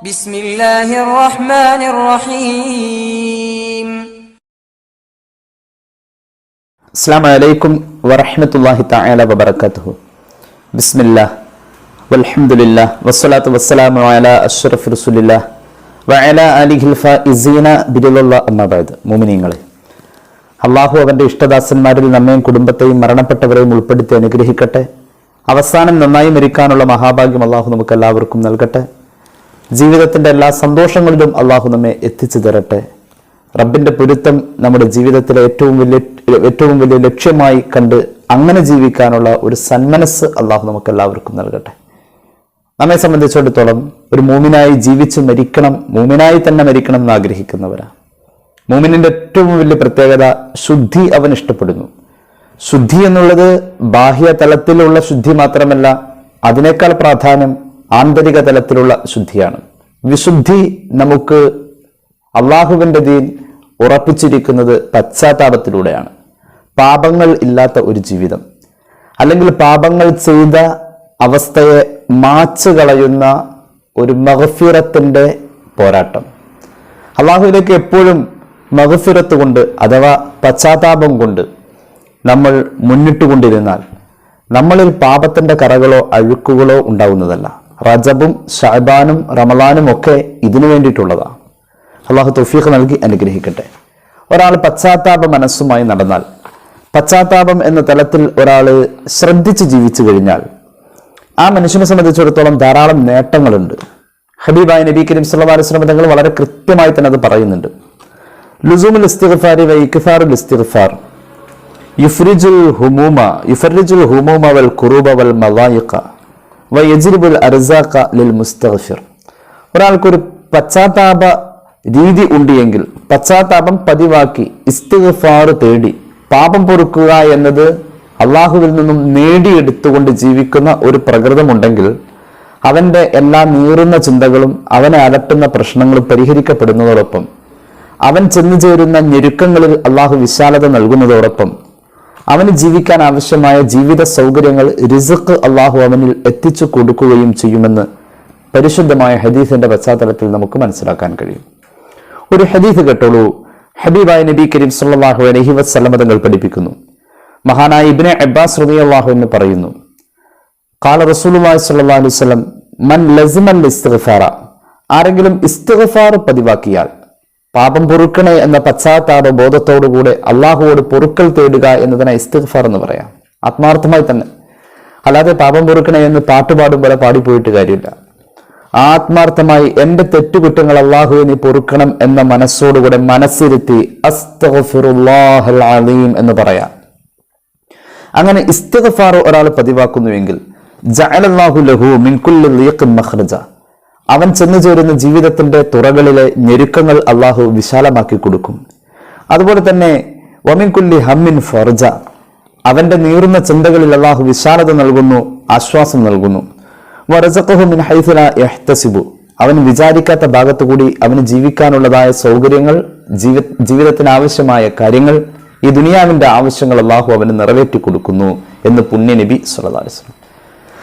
ബിസ്മില്ലാഹിർ റഹ്മാനിർ റഹീം അസ്സാം വലൈക്കും വറഹമത്തല്ലാഹി തആല വബറകാതുഹു. ബിസ്മില്ലാഹ് വൽഹംദുലില്ലാഹ് വസ്സലാത്തു വസ്സലാമു അലാ അഷ്റഫി റസൂലില്ലാഹ് വഅല ആലിഹിൽ ഫായിസീന ബിദില്ലാഹ് അമ്മാ ബഅദ്. മുഅ്മിനീങ്ങളെ അള്ളാഹു അവന്റെ ഇഷ്ടദാസന്മാരിൽ നമ്മയും കുടുംബത്തെയും മരണപ്പെട്ടവരെയും ഉൾപ്പെടുത്തി അനുഗ്രഹിക്കട്ടെ. അവസാനം നന്നായി മരിക്കാനുള്ള മഹാഭാഗ്യം അള്ളാഹു നമുക്ക് എല്ലാവർക്കും നൽകട്ടെ. ജീവിതത്തിന്റെ എല്ലാ സന്തോഷങ്ങളിലും അള്ളാഹു നമ്മെ എത്തിച്ചു തരട്ടെ. റബ്ബിന്റെ പൊരുത്തം നമ്മുടെ ജീവിതത്തിലെ ഏറ്റവും വലിയ ഏറ്റവും വലിയ ലക്ഷ്യമായി കണ്ട് അങ്ങനെ ജീവിക്കാനുള്ള ഒരു സന്മനസ് അള്ളാഹു നമുക്ക് എല്ലാവർക്കും നൽകട്ടെ. നമ്മെ സംബന്ധിച്ചിടത്തോളം ഒരു മൂമിനായി ജീവിച്ച് മരിക്കണം മൂമിനായി തന്നെ മരിക്കണം എന്ന് ആഗ്രഹിക്കുന്നവരാ. മൂമിനിന്റെ ഏറ്റവും വലിയ പ്രത്യേകത ശുദ്ധി അവൻ ഇഷ്ടപ്പെടുന്നു. ശുദ്ധി എന്നുള്ളത് ബാഹ്യ തലത്തിലുള്ള ശുദ്ധി മാത്രമല്ല അതിനേക്കാൾ പ്രാധാന്യം ആന്തരിക തലത്തിലുള്ള ശുദ്ധിയാണ്. വിശുദ്ധി നമുക്ക് അള്ളാഹുവിന്റെ ദീൻ ഉറപ്പിച്ചിരിക്കുന്നത് പശ്ചാത്താപത്തിലൂടെയാണ്. പാപങ്ങൾ ഇല്ലാത്ത ഒരു ജീവിതം. അല്ലെങ്കിൽ പാപങ്ങൾ ചെയ്ത അവസ്ഥയെ മാച്ചു കളയുന്ന ഒരു മഹഫിറത്തിന്റെ പോരാട്ടം. അള്ളാഹുവിലേക്ക് എപ്പോഴും മഹഫിറത്ത് കൊണ്ട് അഥവാ പശ്ചാത്താപം കൊണ്ട് നമ്മൾ മുന്നിട്ടുകൊണ്ടിരുന്നാൽ നമ്മളിൽ പാപത്തിന്റെ കറകളോ അഴുക്കുകളോ ഉണ്ടാവുന്നതല്ല. റജബും ഷഹബാനും റമലാനും ഒക്കെ ഇതിനു വേണ്ടിയിട്ടുള്ളതാണ്. അള്ളാഹു തൊഫീഖ് നൽകി അനുഗ്രഹിക്കട്ടെ. ഒരാൾ പശ്ചാത്താപ മനസ്സുമായി നടന്നാൽ പശ്ചാത്താപം എന്ന തലത്തിൽ ഒരാൾ ശ്രദ്ധിച്ച് ജീവിച്ചു കഴിഞ്ഞാൽ ആ മനുഷ്യനെ സംബന്ധിച്ചിടത്തോളം ധാരാളം നേട്ടങ്ങളുണ്ട്. ഹബീബായ നബി കരീം അലൈഹി വസല്ലം തങ്ങൾ വളരെ കൃത്യമായി തന്നെ അത് പറയുന്നുണ്ട്. ലുസൂമുൽ ഇസ്തിഗ്ഫാരി വ ഇക്ഫാറുൽ ഇസ്തിഗ്ഫാർ. യുഫ്രിജുൽ ഹുമൂമ യുഫ്രിജുൽ ഹുമൂമ വൽ കുറൂബ വൽ മവായിഖ വ യജ്രിബുൽ അർസാഖ ലിൽ മുസ്തഗ്ഫിർ. ഒരാൾക്കൊരു പശ്ചാത്താപ രീതി ഉണ്ടെങ്കിൽ പശ്ചാത്താപം പതിവാക്കി ഇസ്തിഗ്ഫാർ തേടി പാപം പൊറുക്കുക എന്നത് അള്ളാഹുവിൽ നിന്നും നേടിയെടുത്തുകൊണ്ട് ജീവിക്കുന്ന ഒരു പ്രകൃതമുണ്ടെങ്കിൽ അവന്റെ എല്ലാ നീറുന്ന ചിന്തകളും അവനെ അലട്ടുന്ന പ്രശ്നങ്ങളും പരിഹരിക്കപ്പെടുന്നതോടൊപ്പം അവൻ ചെന്നു ചേരുന്ന ഞെരുക്കങ്ങളിൽ അള്ളാഹു വിശാലത നൽകുന്നതോടൊപ്പം അവന് ജീവിക്കാൻ ആവശ്യമായ ജീവിത സൗകര്യങ്ങൾ റിസക്ക് അള്ളാഹു അവനിൽ എത്തിച്ചു കൊടുക്കുകയും ചെയ്യുമെന്ന് പരിശുദ്ധമായ ഹദീസിന്റെ പശ്ചാത്തലത്തിൽ നമുക്ക് മനസ്സിലാക്കാൻ കഴിയും. ഒരു ഹദീസ് കേട്ടോളൂ. ഹബീബായ നബി കരീം സല്ലല്ലാഹു അലഹി വസല്ലമ തങ്ങൾ പഠിപ്പിക്കുന്നു. മഹാനായ ഇബിനെ അബ്ബാസ് റബി അള്ളാഹു എന്ന് പറയുന്നു കാല റസൂലുള്ളാഹി സല്ലാ അലൈഹി വസല്ലം മൻ ലസിമൻ ഇസ്തിഗ്ഫാറ? ആരെങ്കിലും ഇസ്തിഗ്ഫാർ പതിവാക്കിയാൽ പാപം പൊറുക്കണേ എന്ന പശ്ചാത്താപ ബോധത്തോടുകൂടെ അള്ളാഹുവോട് പൊറുക്കൽ തേടുക എന്നതിനെ ഇസ്തിഗ്ഫാർ എന്ന് പറയാം. ആത്മാർത്ഥമായി തന്നെ. അല്ലാതെ പാപം പൊറുക്കണേ എന്ന് പാട്ടുപാടും പോലെ പാടിപ്പോയിട്ട് കാര്യമില്ല. ആത്മാർത്ഥമായി എന്റെ തെറ്റുകുറ്റങ്ങൾ അള്ളാഹുവെ നീ പൊറുക്കണം എന്ന മനസ്സോടുകൂടെ മനസ്സിരുത്തി അസ്തഗ്ഫിറുല്ലാഹൽ അലീം എന്ന് പറയാം. അങ്ങനെ ഇസ്തഫാർ ഒരാൾ പതിവാക്കുന്നുവെങ്കിൽ ജഅലല്ലാഹു ലഹു മിൻ കുല്ലി ലീഖിൻ മഖ്റജ അവൻ ചെന്നു ചേരുന്ന ജീവിതത്തിന്റെ തുറകളിലെ ഞെരുക്കങ്ങൾ അള്ളാഹു വിശാലമാക്കി കൊടുക്കും. അതുപോലെ തന്നെ വമിൻ കുല്ലി ഹമ്മിൻ ഫർജ അവന്റെ നീറുന്ന ചിന്തകളിൽ അള്ളാഹു വിശാലത നൽകുന്നു ആശ്വാസം നൽകുന്നു. വറസഖഹു മിൻ എഹ്തസിബു അവൻ വിചാരിക്കാത്ത ഭാഗത്തു ഭാഗത്തുകൂടി അവന് ജീവിക്കാനുള്ളതായ സൗകര്യങ്ങൾ ജീവി ജീവിതത്തിന് ആവശ്യമായ കാര്യങ്ങൾ ഈ ദുനിയാവിന്റെ ആവശ്യങ്ങൾ അള്ളാഹു അവന് നിറവേറ്റി കൊടുക്കുന്നു എന്ന് പുണ്യ നബി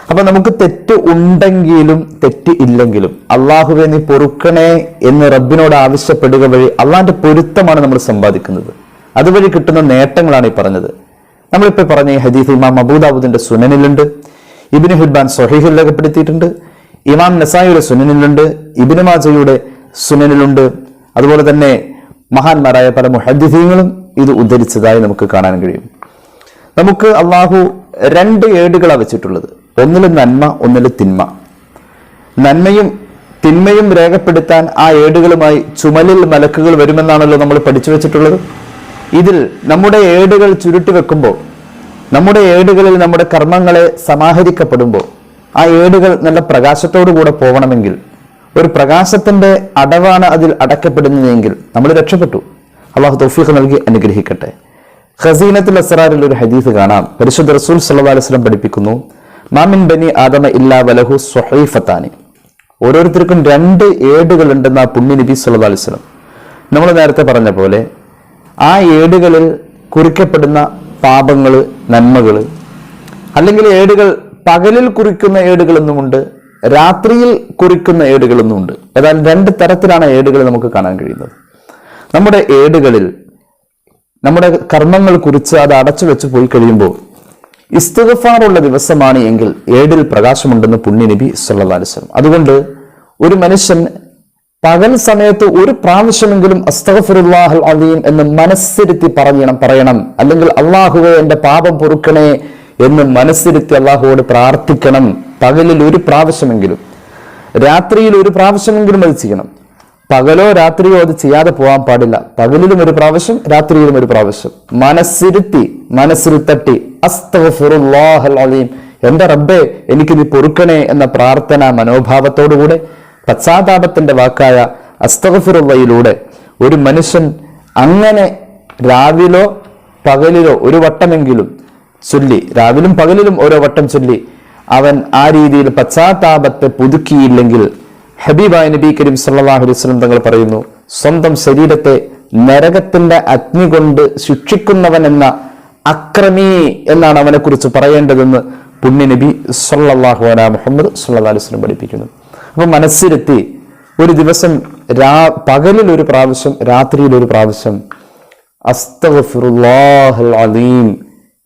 അപ്പൊ നമുക്ക് തെറ്റ് ഉണ്ടെങ്കിലും തെറ്റ് ഇല്ലെങ്കിലും അള്ളാഹുവെ നീ പൊറുക്കണേ എന്ന് റബ്ബിനോട് ആവശ്യപ്പെടുക വഴി അള്ളാഹിന്റെ പൊരുത്തമാണ് നമ്മൾ സമ്പാദിക്കുന്നത്. അതുവഴി കിട്ടുന്ന നേട്ടങ്ങളാണ് ഈ പറഞ്ഞത്. നമ്മളിപ്പോൾ പറഞ്ഞ ഈ ഹദീഫ് ഇമാം അബൂദാബുദിന്റെ സുനനിലുണ്ട് ഇബിന് ഹിബാൻ സൊഹീഹിൽ രേഖപ്പെടുത്തിയിട്ടുണ്ട് ഇമാം നസായിയുടെ സുനനിലുണ്ട് ഇബിന് മാജയുടെ സുനനിലുണ്ട് അതുപോലെ തന്നെ മഹാന്മാരായ പല മുഹദ്ദിഫീങ്ങളും ഇത് ഉദ്ധരിച്ചതായി നമുക്ക് കാണാൻ കഴിയും. നമുക്ക് അള്ളാഹു രണ്ട് ഏടുകളാണ് വെച്ചിട്ടുള്ളത്. ഒന്നിൽ നന്മ ഒന്നിൽ തിന്മ. നന്മയും തിന്മയും രേഖപ്പെടുത്താൻ ആ ഏടുകളുമായി ചുമലിൽ മലക്കുകൾ വരുമെന്നാണല്ലോ നമ്മൾ പഠിച്ചു വെച്ചിട്ടുള്ളത്. ഇതിൽ നമ്മുടെ ഏടുകൾ ചുരുട്ടി വെക്കുമ്പോൾ നമ്മുടെ ഏടുകളിൽ നമ്മുടെ കർമ്മങ്ങളെ സമാഹരിക്കപ്പെടുമ്പോൾ ആ ഏടുകൾ നല്ല പ്രകാശത്തോടു കൂടെ പോകണമെങ്കിൽ ഒരു പ്രകാശത്തിന്റെ അടവാണ് അതിൽ അടക്കപ്പെടുന്നതെങ്കിൽ നമ്മൾ രക്ഷപ്പെട്ടു. അള്ളാഹു തൗഫീഖ് നൽകി അനുഗ്രഹിക്കട്ടെ. ഖസീനത്തുൽ അസറാറിൽ ഒരു ഹദീസ് കാണാം. പരിശുദ്ധ റസൂൽ സല്ലല്ലാഹു അലൈഹി വസല്ലം പഠിപ്പിക്കുന്നു മാമിൻ ബനി ആദമ ഇല്ലാ വലഹു സൊഹൈഫത്താനി ഓരോരുത്തർക്കും രണ്ട് ഏടുകൾ ഉണ്ടെന്ന് ആ പുണ്യ നബി സല്ലല്ലാഹു അലൈഹി വസല്ലം. നമ്മൾ നേരത്തെ പറഞ്ഞ പോലെ ആ ഏടുകളിൽ കുറിക്കപ്പെടുന്ന പാപങ്ങൾ നന്മകൾ അല്ലെങ്കിൽ ഏടുകൾ പകലിൽ കുറിക്കുന്ന ഏടുകളെന്നുമുണ്ട് രാത്രിയിൽ കുറിക്കുന്ന ഏടുകളൊന്നുമുണ്ട്. ഏതായാലും രണ്ട് തരത്തിലാണ് ഏടുകൾ നമുക്ക് കാണാൻ കഴിയുന്നത്. നമ്മുടെ ഏടുകളിൽ നമ്മുടെ കർമ്മങ്ങൾ കുറിച്ച് അത് അടച്ചു വെച്ച് പോയി കഴിയുമ്പോൾ ഇസ്തിഗഫാറുള്ള ദിവസമാണ് എങ്കിൽ ഏടിൽ പ്രകാശമുണ്ടെന്ന് പുണ്യനബി അലൈഹി വസല്ലം. അതുകൊണ്ട് ഒരു മനുഷ്യൻ പകൽ സമയത്ത് ഒരു പ്രാവശ്യമെങ്കിലും അസ്തഫുറുല്ലാഹുൽ അലീം എന്ന് മനസ്സിരുത്തി പറയണം പറയണം. അല്ലെങ്കിൽ അള്ളാഹുവെ എന്റെ പാപം പൊറുക്കണേ എന്ന് മനസ്സിരുത്തി അള്ളാഹുവോട് പ്രാർത്ഥിക്കണം. പകലിൽ ഒരു പ്രാവശ്യമെങ്കിലും. രാത്രിയിൽ ഒരു പ്രാവശ്യമെങ്കിലും അത് ചെയ്യണം. പകലോ രാത്രിയോ അത് ചെയ്യാതെ പോകാൻ പാടില്ല. പകലിലും ഒരു പ്രാവശ്യം രാത്രിയിലും ഒരു പ്രാവശ്യം. മനസ്സിരുത്തി മനസ്സിൽ തട്ടി അസ്തഗഫിറുല്ലാഹൽ അലീം എന്റെ റബ്ബെ എനിക്ക് നീ പൊറുക്കണേ എന്ന പ്രാർത്ഥന മനോഭാവത്തോടുകൂടെ പശ്ചാത്താപത്തിന്റെ വാക്കായ അസ്തഗഫിറുള്ളയിലൂടെ ഒരു മനുഷ്യൻ അങ്ങനെ രാവിലോ പകലിലോ ഒരു വട്ടമെങ്കിലും ചൊല്ലി രാവിലും പകലിലും ഓരോ വട്ടം ചൊല്ലി അവൻ ആ രീതിയിൽ പശ്ചാത്താപത്തെ പുതുക്കിയില്ലെങ്കിൽ ഹബീബായ നബി കരീം സല്ലല്ലാഹു അലൈഹി വസല്ലം തങ്ങൾ പറയുന്നു സ്വന്തം ശരീരത്തെ നരകത്തിന്റെ അഗ്നി കൊണ്ട് ശിക്ഷിക്കുന്നവൻ എന്ന അക്രമി എന്നാണ് അവനെ കുറിച്ച് പറയേണ്ടതെന്ന് പുണ്യ നബി സല്ലല്ലാഹു അലാ മുഹമ്മദ് വസല്ലം പഠിപ്പിക്കുന്നു. അപ്പൊ മനസ്സിരുത്തി ഒരു ദിവസം രാ പകലിൽ ഒരു പ്രാവശ്യം രാത്രിയിൽ ഒരു പ്രാവശ്യം അസ്തഗ്ഫിറുല്ലാഹൽ അലീം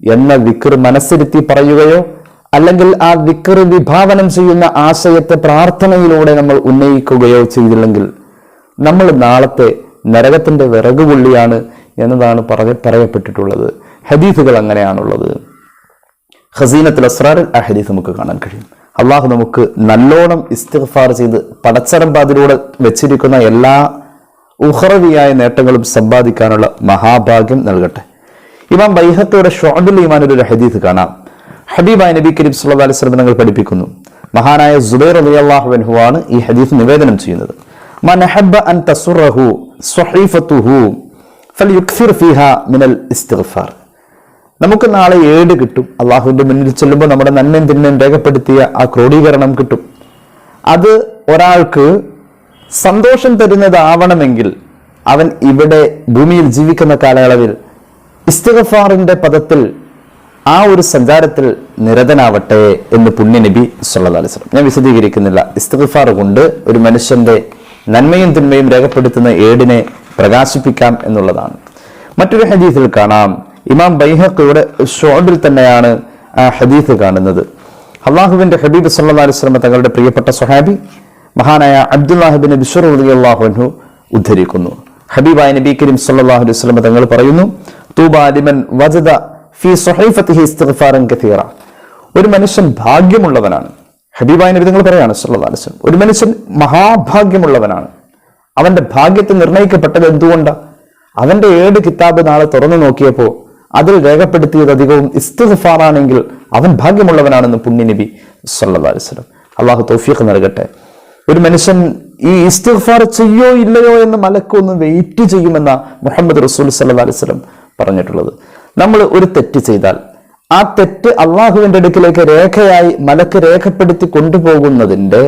എന്ന വിക്ർ മനസ്സിരുത്തി പറയുകയോ അല്ലെങ്കിൽ ആ വിക്ർ വിഭാവനം ചെയ്യുന്ന ആശയത്തെ പ്രാർത്ഥനയിലൂടെ നമ്മൾ ഉന്നയിക്കുകയോ ചെയ്തില്ലെങ്കിൽ നമ്മൾ നാളത്തെ നരകത്തിന്റെ വിറകുപുള്ളിയാണ് എന്നതാണ് പറഞ്ഞ് പറയപ്പെട്ടിട്ടുള്ളത്. ഹദീഫുകൾ അങ്ങനെയാണുള്ളത്. ഹസീനത്തിൽ അസ്രാറിൽ ആ ഹദീസ് നമുക്ക് കാണാൻ കഴിയും. അള്ളാഹു നമുക്ക് നല്ലോണം ഇസ്തിഫാർ ചെയ്ത് പടച്ചറമ്പാതിലൂടെ വെച്ചിരിക്കുന്ന എല്ലാ ഉഹറവിയായ നേട്ടങ്ങളും സമ്പാദിക്കാനുള്ള മഹാഭാഗ്യം നൽകട്ടെ. ഇമാം ബൈഹത്തയുടെ ഷോഡുൽ ഇമാനൊരു ഹദീസ് കാണാം. ഹബീബായ നബി കരീം സുല്ലാ അലൈഹി വസല്ലം തങ്ങൾ പഠിപ്പിക്കുന്നു. മഹാനായ സുബൈർ റളിയല്ലാഹു അൻഹു ആണ് ഈ ഹദീസ് നിവേദനം ചെയ്യുന്നത്. മൻ അഹബ്ബ അൻ ഫീഹാ മിനൽ ഇസ്തിഗ്ഫാർ. നമുക്ക് നാളെ ഏട് കിട്ടും. അള്ളാഹുവിന്റെ മുന്നിൽ ചെല്ലുമ്പോൾ നമ്മുടെ നന്മയും തിന്മയും രേഖപ്പെടുത്തിയ ആ ക്രോഡീകരണം കിട്ടും. അത് ഒരാൾക്ക് സന്തോഷം തരുന്നതാവണമെങ്കിൽ അവൻ ഇവിടെ ഭൂമിയിൽ ജീവിക്കുന്ന കാലയളവിൽ ഇസ്തിഗഫാറിന്റെ പദത്തിൽ ആ ഒരു സഞ്ചാരത്തിൽ നിരതനാവട്ടെ എന്ന് സല്ലല്ലാഹു അലൈഹി വസല്ലം. ഞാൻ വിശദീകരിക്കുന്നില്ല. ഇസ്തിഗഫാർ കൊണ്ട് ഒരു മനുഷ്യന്റെ നന്മയും തിന്മയും രേഖപ്പെടുത്തുന്ന ഏടിനെ പ്രകാശിപ്പിക്കാം എന്നുള്ളതാണ്. മറ്റൊരു ഹദീസിൽ കാണാം. ഇമാം ബൈഹക്കയുടെ ഷോബിൽ തന്നെയാണ് ആ ഹദീഫ് കാണുന്നത്. അള്ളാഹുബിന്റെ ഹബീബ് സല്ലല്ലാഹു അലൈഹി വസല്ലം തങ്ങളുടെ പ്രിയപ്പെട്ട സ്വഹാബി മഹാനായ അബ്ദുല്ലാഹിബിൻ ബിഷർ അൻഹു ഉദ്ധരിക്കുന്നു. ഹബീബായ നബി കരീം സല്ലാഹു അലൈഹി സ്വലമ തങ്ങൾ പറയുന്നു തൂബാലിമൻ വജദ ഫി കതീറ ഒരു മനുഷ്യൻ ഭാഗ്യമുള്ളവനാണ്. ഹബീബായ നബി തങ്ങൾ പറയാണ് സല്ലല്ലാഹു അലൈഹി വസല്ലം ഒരു മനുഷ്യൻ മഹാഭാഗ്യമുള്ളവനാണ്. അവന്റെ ഭാഗ്യത്തെ നിർണയിക്കപ്പെട്ടത് എന്തുകൊണ്ടാണ് അവന്റെ ഏഴ് കിതാബ് നാളെ തുറന്നു നോക്കിയപ്പോൾ അതിൽ രേഖപ്പെടുത്തിയത് അധികവും ഇസ്തിഗ്ഫാറാണെങ്കിൽ അവൻ ഭാഗ്യമുള്ളവനാണെന്ന് പുണ്യനബി സല്ലാ അലൈഹി വസല്ലം. അള്ളാഹു തൗഫീഖ് നൽകട്ടെ. ഒരു മനുഷ്യൻ ഈ ഇസ്തിഗ്ഫാർ ചെയ്യോ ഇല്ലയോ എന്ന് മലക്കൊന്ന് വെയിറ്റ് ചെയ്യുമെന്ന മുഹമ്മദ് റസൂൽ സല്ലല്ലാഹു അലൈഹി വസല്ലം പറഞ്ഞിട്ടുള്ളത്. നമ്മൾ ഒരു തെറ്റ് ചെയ്താൽ ആ തെറ്റ് അള്ളാഹുവിന്റെ അടുക്കിലേക്ക് രേഖയായി മലക്ക് രേഖപ്പെടുത്തി കൊണ്ടുപോകുന്നതിന്റെ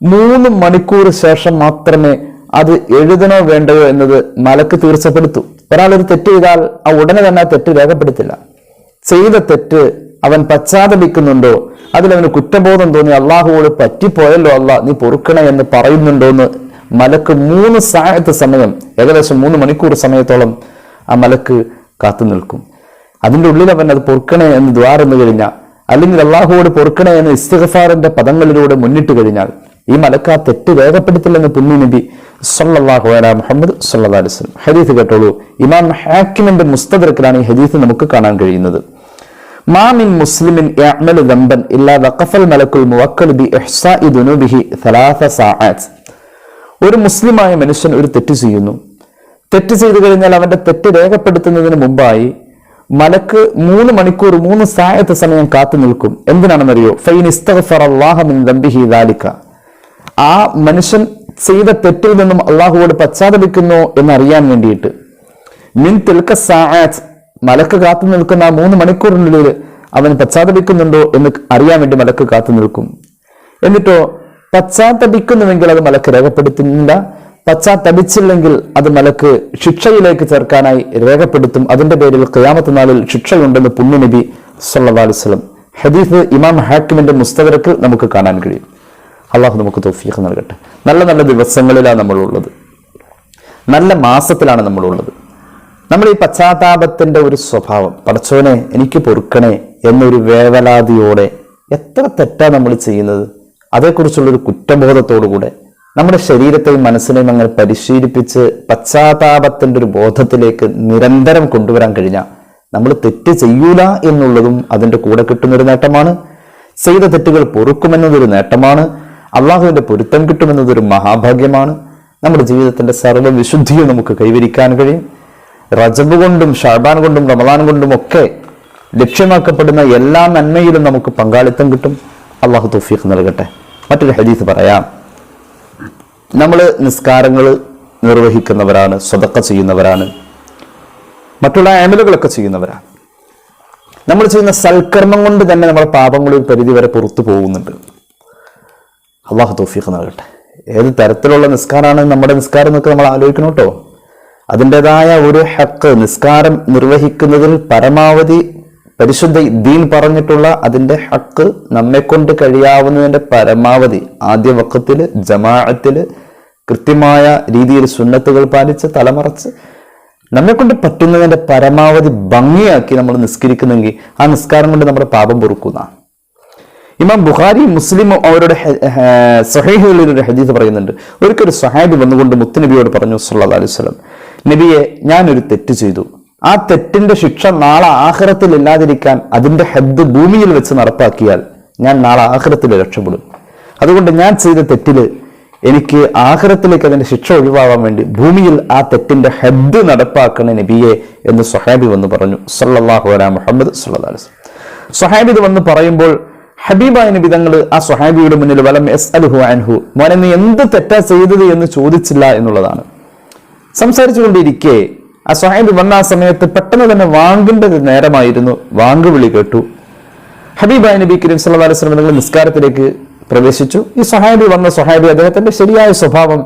മൂന്ന് മണിക്കൂർ ശേഷം മാത്രമേ അത് എഴുതണോ വേണ്ടയോ എന്നത് മലക്ക് തീർച്ചപ്പെടുത്തൂ. ഒരാൾ ഒരു തെറ്റ് ചെയ്താൽ ആ ഉടനെ തന്നെ തെറ്റ് രേഖപ്പെടുത്തില്ല. ചെയ്ത തെറ്റ് അവൻ പശ്ചാത്തപിക്കുന്നുണ്ടോ? അതിലവന് കുറ്റബോധം തോന്നി അള്ളാഹുവോട് പറ്റിപ്പോയല്ലോ അല്ല നീ പൊറുക്കണേ എന്ന് പറയുന്നുണ്ടോ എന്ന് മലക്ക് മൂന്ന് സായത്ത് സമയം ഏകദേശം മൂന്ന് മണിക്കൂർ സമയത്തോളം ആ മലക്ക് കാത്തു നിൽക്കും. അതിന്റെ ഉള്ളിൽ അവൻ അത് പൊറുക്കണേ എന്ന് ദ്വാരെന്ന് കഴിഞ്ഞാൽ അല്ലെങ്കിൽ അള്ളാഹുവോട് പൊറുക്കണേ എന്ന് ഇസ്തിഗഫാറിന്റെ പദങ്ങളിലൂടെ മുന്നിട്ട് കഴിഞ്ഞാൽ ഈ മലക്ക് ആ തെറ്റ് രേഖപ്പെടുത്തില്ലെന്ന് പുണ്യ നബി സല്ലാഹു അല മുഹമ്മദ് സല്ലാ അലിസ്ലം ഹദീസ് കേട്ടോളൂ. ഇമാം ഹാക്കിമിന്റെ മുസ്തദർക്കിലാണ് ഈ ഹദീസ് നമുക്ക് കാണാൻ കഴിയുന്നത്. മാമിൻ മുസ്ലിമിൻ യഅ്മലു ദംബൻ ഇല്ലാ മുവക്കൽ ബി ഇഹ്സാഇ ഒരു മുസ്ലിമായ മനുഷ്യൻ ഒരു തെറ്റ് ചെയ്യുന്നു. തെറ്റ് ചെയ്തു കഴിഞ്ഞാൽ അവന്റെ തെറ്റ് രേഖപ്പെടുത്തുന്നതിന് മുമ്പായി മലക്ക് മൂന്ന് മണിക്കൂർ മൂന്ന് സായത്തെ സമയം കാത്തു നിൽക്കും. എന്തിനാണെന്നറിയോ? ഫൈൻ ഇസ്തഫർ അള്ളാഹമിൻ ദംബിഹി ദാലിക്ക ആ മനുഷ്യൻ ചെയ്ത തെറ്റിൽ നിന്നും അള്ളാഹുവോട് പശ്ചാത്തപിക്കുന്നു എന്നറിയാൻ വേണ്ടിയിട്ട്. മിൻ തിൽക്ക സാഅത്ത് മലക്ക് കാത്തു നിൽക്കുന്ന ആ മൂന്ന് മണിക്കൂറിനുള്ളിൽ അവൻ പശ്ചാത്തപിക്കുന്നുണ്ടോ എന്ന് അറിയാൻ വേണ്ടി മലക്ക് കാത്തു നിൽക്കും. എന്നിട്ടോ പശ്ചാത്തപിക്കുന്നുവെങ്കിൽ അത് മലക്ക് രേഖപ്പെടുത്തുന്നില്ല. പശ്ചാത്തപിച്ചില്ലെങ്കിൽ അത് മലക്ക് ശിക്ഷയിലേക്ക് ചേർക്കാനായി രേഖപ്പെടുത്തും. അതിന്റെ പേരിൽ ഖിയാമത്ത് നാളിൽ ശിക്ഷയുണ്ടെന്ന് പുണ്യനബി സല്ലാ അലൈഹി ഹദീഫ് ഇമാം ഹാക്കിമിന്റെ മുസ്തകരക്കിൽ നമുക്ക് കാണാൻ കഴിയും. അള്ളാഹു നമുക്ക് തോഫീഖ് നൽകട്ടെ. നല്ല നല്ല ദിവസങ്ങളിലാണ് നമ്മളുള്ളത്. നല്ല മാസത്തിലാണ് നമ്മളുള്ളത്. നമ്മൾ ഈ പശ്ചാത്താപത്തിന്റെ ഒരു സ്വഭാവം പടച്ചോനെ എനിക്ക് പൊറുക്കണേ എന്നൊരു വേവലാതിയോടെ എത്ര തെറ്റാണ് നമ്മൾ ചെയ്യുന്നത്? അതേക്കുറിച്ചുള്ളൊരു കുറ്റബോധത്തോടുകൂടെ നമ്മുടെ ശരീരത്തെയും മനസ്സിനെയും അങ്ങനെ പരിശീലിപ്പിച്ച് പശ്ചാത്താപത്തിന്റെ ഒരു ബോധത്തിലേക്ക് നിരന്തരം കൊണ്ടുവരാൻ കഴിഞ്ഞാൽ നമ്മൾ തെറ്റ് ചെയ്യൂല എന്നുള്ളതും അതിന്റെ കൂടെ കിട്ടുന്നൊരു നേട്ടമാണ്. ചെയ്ത തെറ്റുകൾ പൊറുക്കുമെന്നതൊരു നേട്ടമാണ്. അള്ളാഹുവിന്റെ പൊരുത്തം കിട്ടുമെന്നതൊരു മഹാഭാഗ്യമാണ്. നമ്മുടെ ജീവിതത്തിന്റെ സർവ വിശുദ്ധിയും നമുക്ക് കൈവരിക്കാൻ കഴിയും. റജബ് കൊണ്ടും ഷാബാൻ കൊണ്ടും റമദാൻ കൊണ്ടും ഒക്കെ ലക്ഷ്യമാക്കപ്പെടുന്ന എല്ലാ നന്മയിലും നമുക്ക് പങ്കാളിത്തം കിട്ടും. അള്ളാഹു തൗഫീഖ് നൽകട്ടെ. മറ്റൊരു ഹദീസ് പറയാം. നമ്മൾ നിസ്കാരങ്ങൾ നിർവഹിക്കുന്നവരാണ് സ്വതക്ക ചെയ്യുന്നവരാണ്. മറ്റുള്ള ആമലുകളൊക്കെ ചെയ്യുന്നവരാണ്. നമ്മൾ ചെയ്യുന്ന സൽക്കർമ്മം കൊണ്ട് തന്നെ നമ്മുടെ പാപങ്ങൾ പരിധി വരെ പുറത്തു പോകുന്നുണ്ട്. അള്ളാഹു തൗഫീഖ് നൽകട്ടെ. ഏത് തരത്തിലുള്ള നിസ്കാരമാണ് നമ്മുടെ നിസ്കാരം എന്നൊക്കെ നമ്മൾ ആലോചിക്കണം കേട്ടോ. അതിന്റെതായ ഒരു ഹക്ക് നിസ്കാരം നിർവഹിക്കുന്നതിൽ പരമാവധി പരിശുദ്ധ ദീൻ പറഞ്ഞിട്ടുള്ള അതിന്റെ ഹക്ക് നമ്മെക്കൊണ്ട് കഴിയാവുന്നതിന്റെ പരമാവധി ആദ്യ വക്കത്തിൽ ജമാഅത്തിൽ കൃത്യമായ രീതിയിൽ സുന്നത്തുകൾ പാലിച്ച് തലമറച്ച് നമ്മെ കൊണ്ട് പറ്റുന്നതിന്റെ പരമാവധി ഭംഗിയാക്കി നമ്മൾ നിസ്കരിക്കുന്നെങ്കിൽ ആ നിസ്കാരം കൊണ്ട് നമ്മുടെ പാപം പൊറുക്കുന്നതാണ് ഇമാം ബുഖാരി മുസ്ലിം അവരുടെ സഹേഹുകളിൽ ഒരു ഹദീസ് പറയുന്നുണ്ട്. ഒരിക്കൽ സഹാബി വന്നുകൊണ്ട് മുത്തുനബിയോട് പറഞ്ഞു സല്ലല്ലാഹു അലൈഹി വസല്ലം നബിയെ ഞാനൊരു തെറ്റ് ചെയ്തു. ആ തെറ്റിന്റെ ശിക്ഷ നാളെ ആഖിറത്തിൽ ഇല്ലാതിരിക്കാൻ അതിന്റെ ഹെദ് ഭൂമിയിൽ വെച്ച് നടപ്പാക്കിയാൽ ഞാൻ നാളെ ആഖിറത്തിൽ രക്ഷപ്പെടും. അതുകൊണ്ട് ഞാൻ ചെയ്ത തെറ്റിൽ എനിക്ക് ആഹ്റത്തിലേക്ക് അതിന്റെ ശിക്ഷ ഒഴിവാകാൻ വേണ്ടി ഭൂമിയിൽ ആ തെറ്റിന്റെ ഹെദ് നടപ്പാക്കണ നബിയെ എന്ന് സൊഹാബി വന്ന് പറഞ്ഞു സല്ലാഹു അലാ മുഹമ്മദ് സല്ലാ അലൈഹി വസല്ലം. സ്വഹാബി ഇത് വന്ന് പറയുമ്പോൾ ഹബീബായ നബി തങ്ങൾ ആ സ്വഹാബിയുടെ മുന്നിൽ വലം എസ് അൽഹു അൻഹു മോനെ നീ എന്ത് തെറ്റാ ചെയ്തത് എന്ന് ചോദിച്ചില്ല എന്നുള്ളതാണ്. സംസാരിച്ചുകൊണ്ടിരിക്കെ ആ സ്വഹാബി വന്ന ആ സമയത്ത് പെട്ടെന്ന് തന്നെ വാങ്ങിന്റെ നേരമായിരുന്നു. വാങ്ക് വിളി കേട്ടു. ഹബീബായ നബി കരീം സല്ലല്ലാഹു അലൈഹി വസല്ലം നിങ്ങൾ നിസ്കാരത്തിലേക്ക് പ്രവേശിച്ചു. ഈ സ്വഹാബി വന്ന സ്വഹാബി അദ്ദേഹത്തിന്റെ ശരിയായ സ്വഭാവം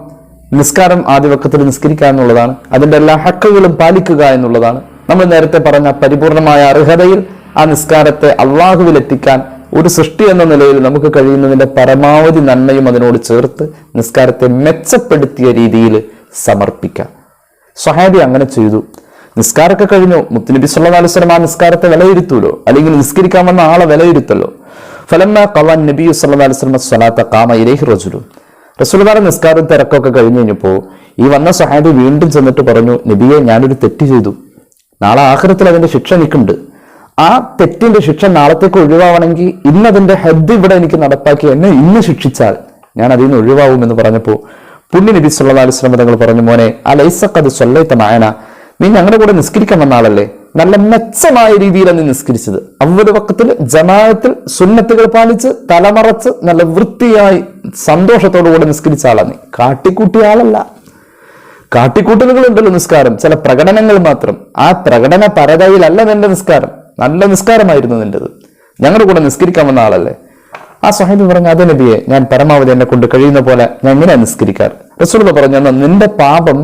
നിസ്കാരം ആദ്യവക്കത്തിൽ നിസ്കരിക്കുക എന്നുള്ളതാണ്. അതിന്റെ എല്ലാ ഹക്കുകളും പാലിക്കുക എന്നുള്ളതാണ്. നമ്മൾ നേരത്തെ പറഞ്ഞ പരിപൂർണമായ അർഹതയിൽ ആ നിസ്കാരത്തെ അള്ളാഹുവിലെത്തിക്കാൻ ഒരു സൃഷ്ടി എന്ന നിലയിൽ നമുക്ക് കഴിയുന്നതിന്റെ പരമാവധി നന്മയും അതിനോട് ചേർത്ത് നിസ്കാരത്തെ മെച്ചപ്പെടുത്തിയ രീതിയിൽ സമർപ്പിക്കാം. സഹാബി അങ്ങനെ ചെയ്തു. നിസ്കാരമൊക്കെ കഴിഞ്ഞു. മുത്തുനബി വസല്ലം ആ നിസ്കാരത്തെ വിലയിരുത്തൂലോ? അല്ലെങ്കിൽ നിസ്കരിക്കാൻ വന്ന ആളെ വിലയിരുത്തല്ലോ ഫലമ്മ കവാൻ നബി വസല്ലം സ്വലാത്ത കാമ ഇലൈഹി റജുലു. റസൂലുള്ളാഹിയുടെ നിസ്കാരം തിരക്കൊക്കെ കഴിഞ്ഞു കഴിഞ്ഞപ്പോൾ ഈ വന്ന സഹാബി വീണ്ടും ചെന്നിട്ട് പറഞ്ഞു നബിയെ ഞാനൊരു തെറ്റ് ചെയ്തു. നാളെ ആഹ്രത്തിൽ അതിന്റെ ശിക്ഷ എനിക്കുണ്ട്. ആ തെറ്റിന്റെ ശിക്ഷ നാളത്തേക്ക് ഒഴിവാവണമെങ്കിൽ ഇന്ന് അതിന്റെ ഹെഡ് ഇവിടെ എനിക്ക് നടപ്പാക്കി എന്നെ ഇന്ന് ശിക്ഷിച്ചാൽ ഞാൻ അതിൽ നിന്ന് ഒഴിവാകുമെന്ന് പറഞ്ഞപ്പോൾ പുണ്യ നബി വസല്ലം തങ്ങൾ പറഞ്ഞു മോനെ ആ ലൈസക്കത് സ്വല്ലൈത്ത നായന നീ ഞങ്ങളുടെ കൂടെ നിസ്കരിക്കാൻ വന്ന ആളല്ലേ? നല്ല മെച്ചമായ രീതിയിലാണ് നീ നിസ്കരിച്ചത്. അവരുടെ പക്കത്തിൽ ജമാഅത്തിൽ സുന്നത്തുകൾ പാലിച്ച് തലമറച്ച് നല്ല വൃത്തിയായി സന്തോഷത്തോടു കൂടെ നിസ്കരിച്ച ആളാണ് നീ. കാട്ടിക്കൂട്ടിയ ആളല്ല. കാട്ടിക്കൂട്ടലുകൾ ഉണ്ടല്ലോ നിസ്കാരം. ചില പ്രകടനങ്ങൾ മാത്രം. ആ പ്രകടന പരതയിലല്ല നിന്റെ നിസ്കാരം. നല്ല നിസ്കാരമായിരുന്നു നിന്റെത് ഞങ്ങളുടെ കൂടെ നിസ്കരിക്കാൻ വന്ന ആളല്ലേ? ആ സഹിബ് പറഞ്ഞു അതെ നബിയെ ഞാൻ പരമാവധി എന്നെ കൊണ്ട് കഴിയുന്ന പോലെ ഞാൻ എങ്ങനെയാണ് നിസ്കരിക്കാറ്. റസൂൽ പറഞ്ഞു എന്നാൽ നിന്റെ പാപം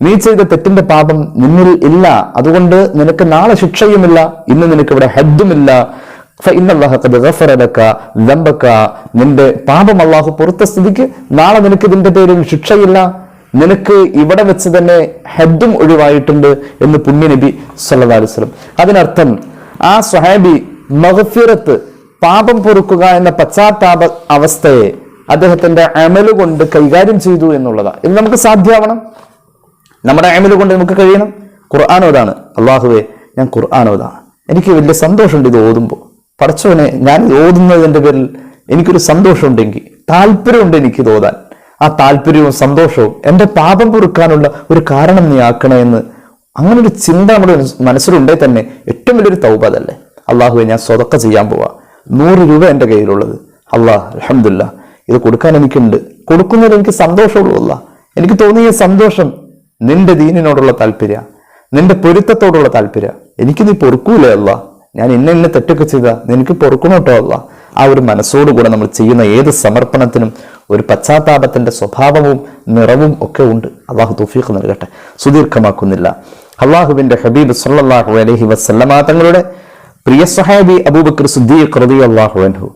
നീ ചെയ്ത തെറ്റിന്റെ പാപം നിന്നിൽ ഇല്ല. അതുകൊണ്ട് നിനക്ക് നാളെ ശിക്ഷയുമില്ല ഇന്ന് നിനക്ക് ഇവിടെ ഹദ്ദുമില്ല നിന്റെ പാപം അള്ളാഹു പുറത്ത സ്ഥിതിക്ക് നാളെ നിനക്ക് ഇതിന്റെ പേരിൽ ശിക്ഷയില്ല. നിനക്ക് ഇവിടെ വെച്ച് തന്നെ ഹദ്ദും ഒഴിവായിട്ടുണ്ട് എന്ന് പുണ്യനബി സല്ലല്ലാഹു അലൈഹി വസല്ലം. അതിനർത്ഥം ആ സ്വഹാബി മഹഫിറത്ത് പാപം പൊറുക്കുക എന്ന പശ്ചാത്താപ അവസ്ഥയെ അദ്ദേഹത്തിന്റെ അമൽ കൊണ്ട് കൈകാര്യം ചെയ്തു എന്നുള്ളതാണ്. ഇത് നമുക്ക് സാധ്യമാവണം. നമ്മുടെ അമൽ കൊണ്ട് നമുക്ക് കഴിയണം. ഖുർആാനോദാണ് അള്ളാഹുവെ ഞാൻ ഖുർആാനോദാണ് എനിക്ക് വലിയ സന്തോഷമുണ്ട് ഇത് ഓതുമ്പോൾ. പഠിച്ചവനെ ഞാൻ ഓതുന്നതിന്റെ പേരിൽ എനിക്കൊരു സന്തോഷമുണ്ടെങ്കിൽ താല്പര്യമുണ്ട് എനിക്ക് ഇത് ഓതാൻ. ആ താല്പര്യവും സന്തോഷവും എന്റെ പാപം പൊറുക്കാനുള്ള ഒരു കാരണം നീ ആക്കണേ എന്ന്. അങ്ങനെ ഒരു ചിന്ത നമ്മുടെ മനസ്സിലുണ്ടേ തന്നെ ഏറ്റവും വലിയൊരു തൗബ അതല്ലേ? അള്ളാഹുവെ ഞാൻ സ്വതക്ക ചെയ്യാൻ പോവാ. നൂറ് രൂപ എന്റെ കയ്യിലുള്ളത്. അള്ളാഹ് അലഹമില്ല ഇത് കൊടുക്കാൻ എനിക്കുണ്ട്. കൊടുക്കുന്നതിൽ എനിക്ക് സന്തോഷമുള്ളൂ അല്ല എനിക്ക് തോന്നിയ സന്തോഷം നിന്റെ ദീനിനോടുള്ള താല്പര്യ നിന്റെ പൊരുത്തത്തോടുള്ള താല്പര്യ. എനിക്ക് നീ പൊറുക്കൂലേ അല്ല ഞാൻ ഇന്ന ഇന്ന തെറ്റൊക്കെ ചെയ്താൽ നിനക്ക് പൊറുക്കണോട്ടോ അല്ല ആ ഒരു മനസ്സോടുകൂടെ നമ്മൾ ചെയ്യുന്ന ഏത് സമർപ്പണത്തിനും ഒരു പശ്ചാത്താപത്തിന്റെ സ്വഭാവവും നിറവും ഒക്കെ ഉണ്ട്. അള്ളാഹു തൗഫീഖ് നൽകട്ടെ. സുദീർഘമാക്കുന്നില്ല. അള്ളാഹുവിന്റെ ഹബീബ് സല്ലല്ലാഹു അലഹി വസല്ലമ തങ്ങളുടെ പ്രിയ സഹാബി അബൂബക്കർ സുദ്ദീഖ് റളിയല്ലാഹു അൻഹു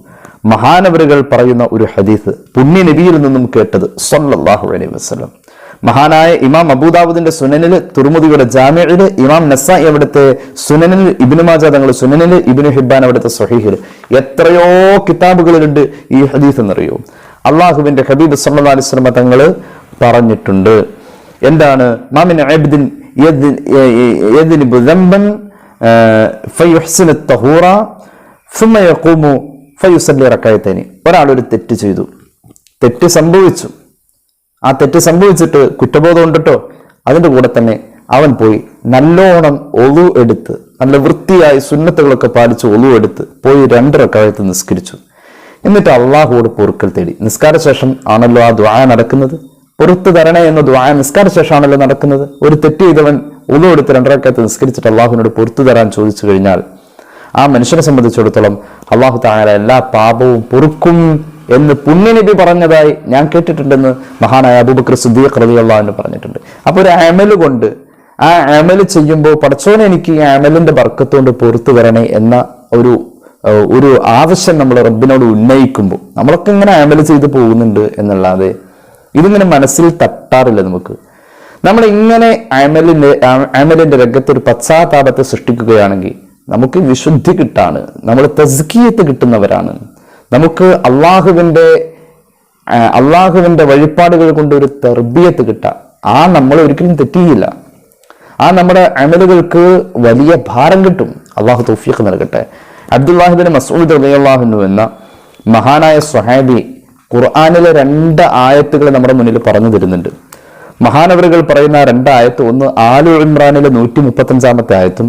മഹാനവരുകൾ പറയുന്ന ഒരു ഹദീസ് പുണ്യ നബിയിൽ നിന്നും കേട്ടത് സല്ലല്ലാഹു അലൈഹി വസ്ലം മഹാനായ ഇമാം അബൂദാബുദിന്റെ സുനനിൽ തുറമുദിയുടെ ജാമ്യയിൽ ഇമാം നസായി അവിടുത്തെ സുനനിൽ ഇബിനു മാജ തങ്ങൾ സുനനിൽ ഇബിനു ഹിബാൻ അവിടുത്തെ സഹീഹിൽ എത്രയോ കിതാബുകളിലുണ്ട് ഈ ഹദീസ് എന്നറിയോ. അള്ളാഹുവിന്റെ ഹബീബ് സല്ലാ അലിസ്ലമ തങ്ങൾ പറഞ്ഞിട്ടുണ്ട്. എന്താണ്? മാമിൻ ഒരാൾ ഒരു തെറ്റ് ചെയ്തു. തെറ്റ് സംഭവിച്ചു. ആ തെറ്റ് സംഭവിച്ചിട്ട് കുറ്റബോധം ഉണ്ടട്ടോ? അതിന്റെ കൂടെ തന്നെ അവൻ പോയി നല്ലോണം ഒളു എടുത്ത് നല്ല വൃത്തിയായി സുന്നത്തുകളൊക്കെ പാലിച്ച് ഒളു എടുത്ത് പോയി രണ്ടരക്കാലത്ത് നിസ്കരിച്ചു. എന്നിട്ട് അള്ളാഹുവോട് പൊറുക്കൽ തേടി. നിസ്കാര ശേഷം ആണല്ലോ ആ ദ്വായ നടക്കുന്നത്? പൊറത്തു തരണേ എന്ന ദ്വായ നിസ്കാര ശേഷമാണല്ലോ നടക്കുന്നത്? ഒരു തെറ്റ് ചെയ്തവൻ ഉള്ളു എടുത്ത് രണ്ടരക്കകത്ത് നിസ്കരിച്ചിട്ട് അള്ളാഹുവിനോട് പൊറത്തു തരാൻ ചോദിച്ചു കഴിഞ്ഞാൽ ആ മനുഷ്യനെ സംബന്ധിച്ചിടത്തോളം അള്ളാഹു താങ്കളെ എല്ലാ പാപവും പൊറുക്കും എന്ന് പുണ്യനബി പറഞ്ഞതായി ഞാൻ കേട്ടിട്ടുണ്ടെന്ന് മഹാനായ അബൂബക്കർ സുദ്ദീഖ് റതി എന്ന് പറഞ്ഞിട്ടുണ്ട്. അപ്പോൾ ഒരു അമൽ കൊണ്ട് ആ അമൽ ചെയ്യുമ്പോൾ പടച്ചോനെ എനിക്ക് ഈ അമലിന്റെ ബർക്കത്തുകൊണ്ട് പൊറത്തു തരണേ എന്ന ഒരു ഒരു ആവശ്യം നമ്മൾ റബ്ബിനോട് ഉന്നയിക്കുമ്പോൾ നമ്മളൊക്കെ ഇങ്ങനെ അമൽ ചെയ്ത് പോകുന്നുണ്ട് എന്നല്ലാതെ ഇതിങ്ങനെ മനസ്സിൽ തട്ടാറില്ല നമുക്ക്. നമ്മൾ ഇങ്ങനെ അമലിന്റെ അമലിന്റെ രംഗത്ത് ഒരു പശ്ചാത്താപത്തെ സൃഷ്ടിക്കുകയാണെങ്കിൽ നമുക്ക് വിശുദ്ധി കിട്ടാണ് നമ്മൾ തസ്കീയത്ത് കിട്ടുന്നവരാണ്. നമുക്ക് അള്ളാഹുവിന്റെ അള്ളാഹുവിന്റെ വഴിപാടുകൾ കൊണ്ട് ഒരു തെർബിയത്ത് കിട്ടാം. ആ നമ്മൾ ഒരിക്കലും തെറ്റിയില്ല. ആ നമ്മുടെ അമലുകൾക്ക് വലിയ ഭാരം കിട്ടും. അള്ളാഹു തൗഫീഖ് നൽകട്ടെ. അബ്ദുല്ലാഹിബിൻ മസൂദ് റളിയല്ലാഹു എന്ന മഹാനായ സ്വഹാബി ഖുർആാനിലെ രണ്ട് ആയത്തുകൾ നമ്മുടെ മുന്നിൽ പറഞ്ഞു തരുന്നുണ്ട്. മഹാനവറുകൾ പറയുന്ന രണ്ട് ആയത്ത് ഒന്ന് ആലു ഇമ്രാനിലെ നൂറ്റി മുപ്പത്തഞ്ചാമത്തെ ആയത്തും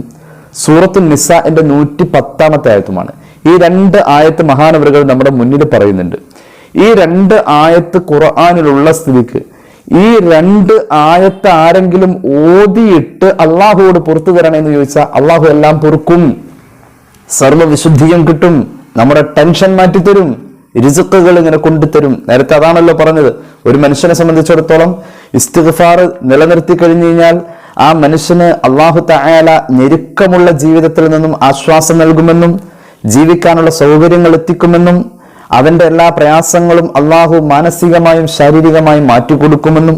സൂറത്തു നിസാന്റെ നൂറ്റി പത്താമത്തെ ആയത്തുമാണ്. ഈ രണ്ട് ആയത്ത് മഹാനവറുകൾ നമ്മുടെ മുന്നിൽ പറയുന്നുണ്ട്. ഈ രണ്ട് ആയത്ത് ഖുർആാനിലുള്ള സ്ഥിതിക്ക് ഈ രണ്ട് ആയത്ത് ആരെങ്കിലും ഓതിയിട്ട് അള്ളാഹുവോട് പുറത്തു തരണമെന്ന് ചോദിച്ചാൽ അള്ളാഹു എല്ലാം പൊറുക്കും. സർവവിശുദ്ധിയും കിട്ടും നമ്മുടെ ടെൻഷൻ മാറ്റിത്തരും രിസുക്കുകൾ ഇങ്ങനെ കൊണ്ടുതരും. നേരത്തെ അതാണല്ലോ പറഞ്ഞത്. ഒരു മനുഷ്യനെ സംബന്ധിച്ചിടത്തോളം ഇസ്തിഗ്ഫാർ നിലനിർത്തി കഴിഞ്ഞു കഴിഞ്ഞാൽ ആ മനുഷ്യന് അള്ളാഹു തായാല ഞെരുക്കമുള്ള ജീവിതത്തിൽ നിന്നും ആശ്വാസം നൽകുമെന്നും ജീവിക്കാനുള്ള സൗകര്യങ്ങൾ എത്തിക്കുമെന്നും അവന്റെ എല്ലാ പ്രയാസങ്ങളും അള്ളാഹു മാനസികമായും ശാരീരികമായും മാറ്റിക്കൊടുക്കുമെന്നും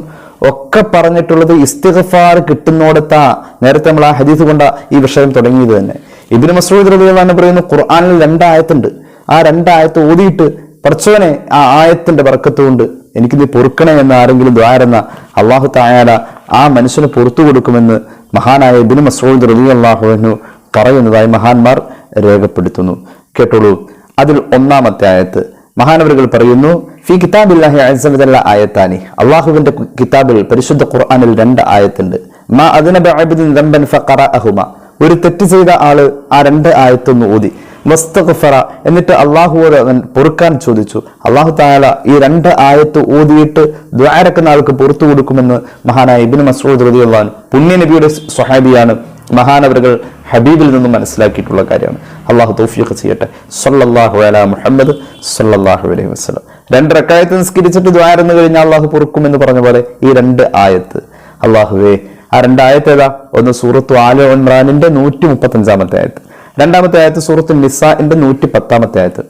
ഒക്കെ പറഞ്ഞിട്ടുള്ളത് ഇസ്തിഗ്ഫാർ കിട്ടുന്നോടത്താ നേരത്തെ നമ്മൾ ആ ഹദീസ് കൊണ്ട ഈ വിഷയം തുടങ്ങിയത് തന്നെ. ഇബിന് മസൂദ് റബിയാണ് പറയുന്നു ഖുർആാനിൽ രണ്ടായത്തുണ്ട്. ആ രണ്ടായത്ത് ഓതിയിട്ട് പഠിച്ചവനെ ആ ആയത്തിന്റെ ബർക്കത്ത് കൊണ്ട് എനിക്ക് നീ പൊറുക്കണേ എന്ന് ആരെങ്കിലും ദ്വാരെന്ന അള്ളാഹു തായാല ആ മനുഷ്യന് പുറത്തു കൊടുക്കുമെന്ന് മഹാനായ ഇബിന് മസൂദ് റബി അള്ളാഹുവിനു പറയുന്നതായി മഹാന്മാർ രേഖപ്പെടുത്തുന്നു. കേട്ടോളൂ. അതിൽ ഒന്നാമത്തെ ആയത്ത്. മഹാനവരുകൾ പറയുന്നു ഫി കിതാബില്ലാഹി അസമതല്ല ആയത്താനി. അള്ളാഹുവിന്റെ കിതാബിൽ പരിശുദ്ധ ഖുർആാനിൽ രണ്ട് ആയത്തുണ്ട്. മാ അദ്നബ അബ്ദിൻ ദംബൻ ഫഖറഅഹുമ ഒരു തെറ്റ് ചെയ്ത ആൾ ആ രണ്ട് ആയത്തൊന്ന് ഓതി. വസ്തഖഫറ എന്നിട്ട് അള്ളാഹുവോട് അവൻ പൊറുക്കാൻ ചോദിച്ചു. അള്ളാഹു താല ഈ രണ്ട് ആയത്ത് ഓതിയിട്ട് ദ്വാരക്കുന്ന ആൾക്ക് പുറത്തു കൊടുക്കുമെന്ന് മഹാനായ ഇബിൻ മസൂദ് റതിയുള്ള പുണ്യ നബിയുടെ സ്വഹാബിയാണ് മഹാനവറുകൾ ഹബീബിൽ നിന്നും മനസ്സിലാക്കിയിട്ടുള്ള കാര്യമാണ്. അള്ളാഹു തൗഫീഖ് ചെയ്യട്ടെ. സല്ലാഹു അലാ മുഹമ്മദ് സല്ലാഹു അലൈഹി വസ്ലം രണ്ട് റക്കായത്ത് നിസ്കരിച്ചിട്ട് ദ്വാരന്ന് കഴിഞ്ഞാൽ അള്ളാഹു പൊറുക്കും എന്ന് പറഞ്ഞ പോലെ ഈ രണ്ട് ആയത്ത്. അള്ളാഹുവേ ആ രണ്ട് ആയത്ത് ഏതാ ഒന്ന് സൂറത്തു ആല ഇമ്രാനിന്റെ നൂറ്റി മുപ്പത്തി അഞ്ചാമത്തെ ആയത്ത് രണ്ടാമത്തെ ആയത്ത് സൂറത്തു നിസാന്റെ നൂറ്റി പത്താമത്തെ ആയത്ത്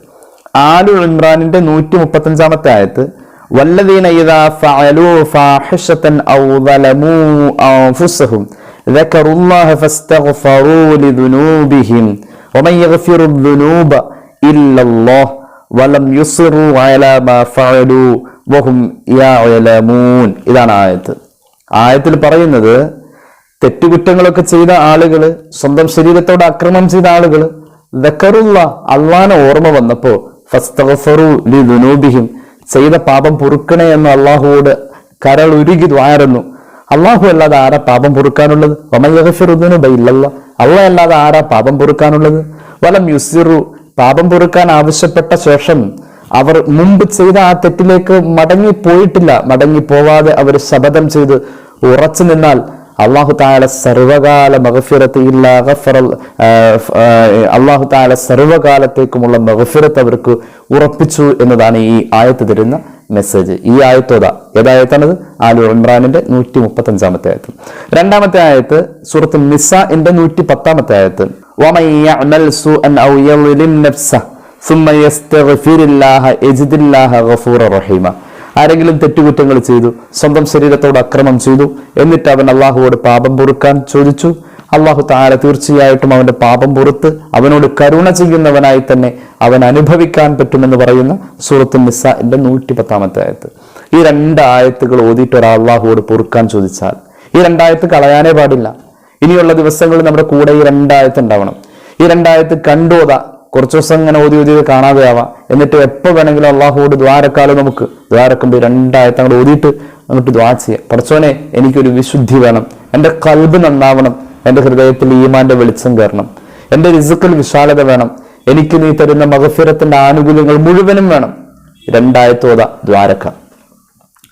ആലു ഇമ്രാനിന്റെ നൂറ്റി മുപ്പത്തി അഞ്ചാമത്തെ ആയത്ത് والذين إذا فعلوا فاحشة أو ظلموا أنفسهم ذكروا الله فاستغفروا لذنوبهم ومن يغفر الذنوب إلا الله ولم يصروا على ما فعلوا وهم يعلمون ഇതാണ് ആയത്ത് ആയത്തിൽ പറയുന്നത് തെറ്റുകുറ്റങ്ങളൊക്കെ ചെയ്ത ആളുകൾ സ്വന്തം ശരീരത്തോട് അക്രമം ചെയ്ത ആളുകൾ ദക്കറുള്ള അള്ളാനെ ഓർമ്മ വന്നപ്പോ ഫസ്തഗ്ഫറു ലി ദുനൂബിഹിം ചെയ്ത പാപം പൊറുക്കണേ എന്ന് അള്ളാഹുവോട് കരൾ ഉരുകി ദ്വാരുന്നു. അള്ളാഹു അല്ലാതെ ആരാ പാപം പൊറുക്കാനുള്ളത്? വമയഫിറുദ്ദുനുബയില്ലല്ല അള്ള അല്ലാതെ ആരാ പാപം പൊറുക്കാനുള്ളത്? വലം യുസിറു പാപം പൊറുക്കാൻ ആവശ്യപ്പെട്ട ശേഷം അവർ മുമ്പ് ചെയ്ത ആ തെറ്റിലേക്ക് മടങ്ങി പോയിട്ടില്ല. മടങ്ങി പോവാതെ അവർ ശപഥം ചെയ്ത് ഉറച്ചു നിന്നാൽ അള്ളാഹു താല സർവകാല മഹഫിറത്ത് ഇല്ല അള്ളാഹു താല സർവകാലത്തേക്കുമുള്ള മഹഫിറത്ത് അവർക്ക് ഉറപ്പിച്ചു എന്നതാണ് ഈ ആയത്ത് തരുന്ന മെസ്സേജ്. ഈ ആയത്തോത ഏതായത്താണത് ആലു ഇമ്രാനിന്റെ നൂറ്റി മുപ്പത്തി അഞ്ചാമത്തെ ആയത്ത് രണ്ടാമത്തെ ആയത്ത്. സൂറത്ത് മിസ്സ എന്റെ നൂറ്റി പത്താമത്തെ ആയത്ത് റഹീമ. ആരെങ്കിലും തെറ്റുകുറ്റങ്ങൾ ചെയ്തു സ്വന്തം ശരീരത്തോട് അക്രമം ചെയ്തു എന്നിട്ട് അവൻ അള്ളാഹുവോട് പാപം പൊറുക്കാൻ ചോദിച്ചു അള്ളാഹു താര തീർച്ചയായിട്ടും അവന്റെ പാപം പുറത്ത് അവനോട് കരുണ ചെയ്യുന്നവനായി തന്നെ അവൻ അനുഭവിക്കാൻ പറ്റുമെന്ന് പറയുന്ന സൂറത്ത് നിസ്സാന്റെ നൂറ്റി പത്താമത്തെ ആയത്ത്. ഈ രണ്ട് ആയത്തുകൾ ഓതിയിട്ട് ഒരാൾ അള്ളാഹുവോട് പൊറുക്കാൻ ചോദിച്ചാൽ ഈ രണ്ടായത്ത് കളയാനേ പാടില്ല. ഇനിയുള്ള ദിവസങ്ങളിൽ നമ്മുടെ കൂടെ ഈ രണ്ടായത്ത് ഉണ്ടാവണം. ഈ രണ്ടായത്ത് കണ്ടോതാ കുറച്ചു ദിവസം ഇങ്ങനെ ഓതി ഓതി കാണാതെ ആവാം എന്നിട്ട് എപ്പോൾ വേണമെങ്കിലും അള്ളാഹുവോട് ദ്വാരക്കാലം നമുക്ക്. ദ്വാരക്കുമ്പോൾ രണ്ടായത്ത് അങ്ങോട്ട് ഓതിയിട്ട് അങ്ങോട്ട് ദ്വാ ചെയ്യാം. പഠിച്ചോനെ എനിക്കൊരു വിശുദ്ധി വേണം. എന്റെ കൽബ് നന്നാവണം. എന്റെ ഹൃദയത്തിൽ ഈമാന്റെ വെളിച്ചം കയറണം. എന്റെ റിസുക്കിൽ വിശാലത വേണം. എനിക്ക് നീ തരുന്ന മകഫിറത്തിന്റെ ആനുകൂല്യങ്ങൾ മുഴുവനും വേണം. രണ്ടായത്തോത ദ്വാരക്ക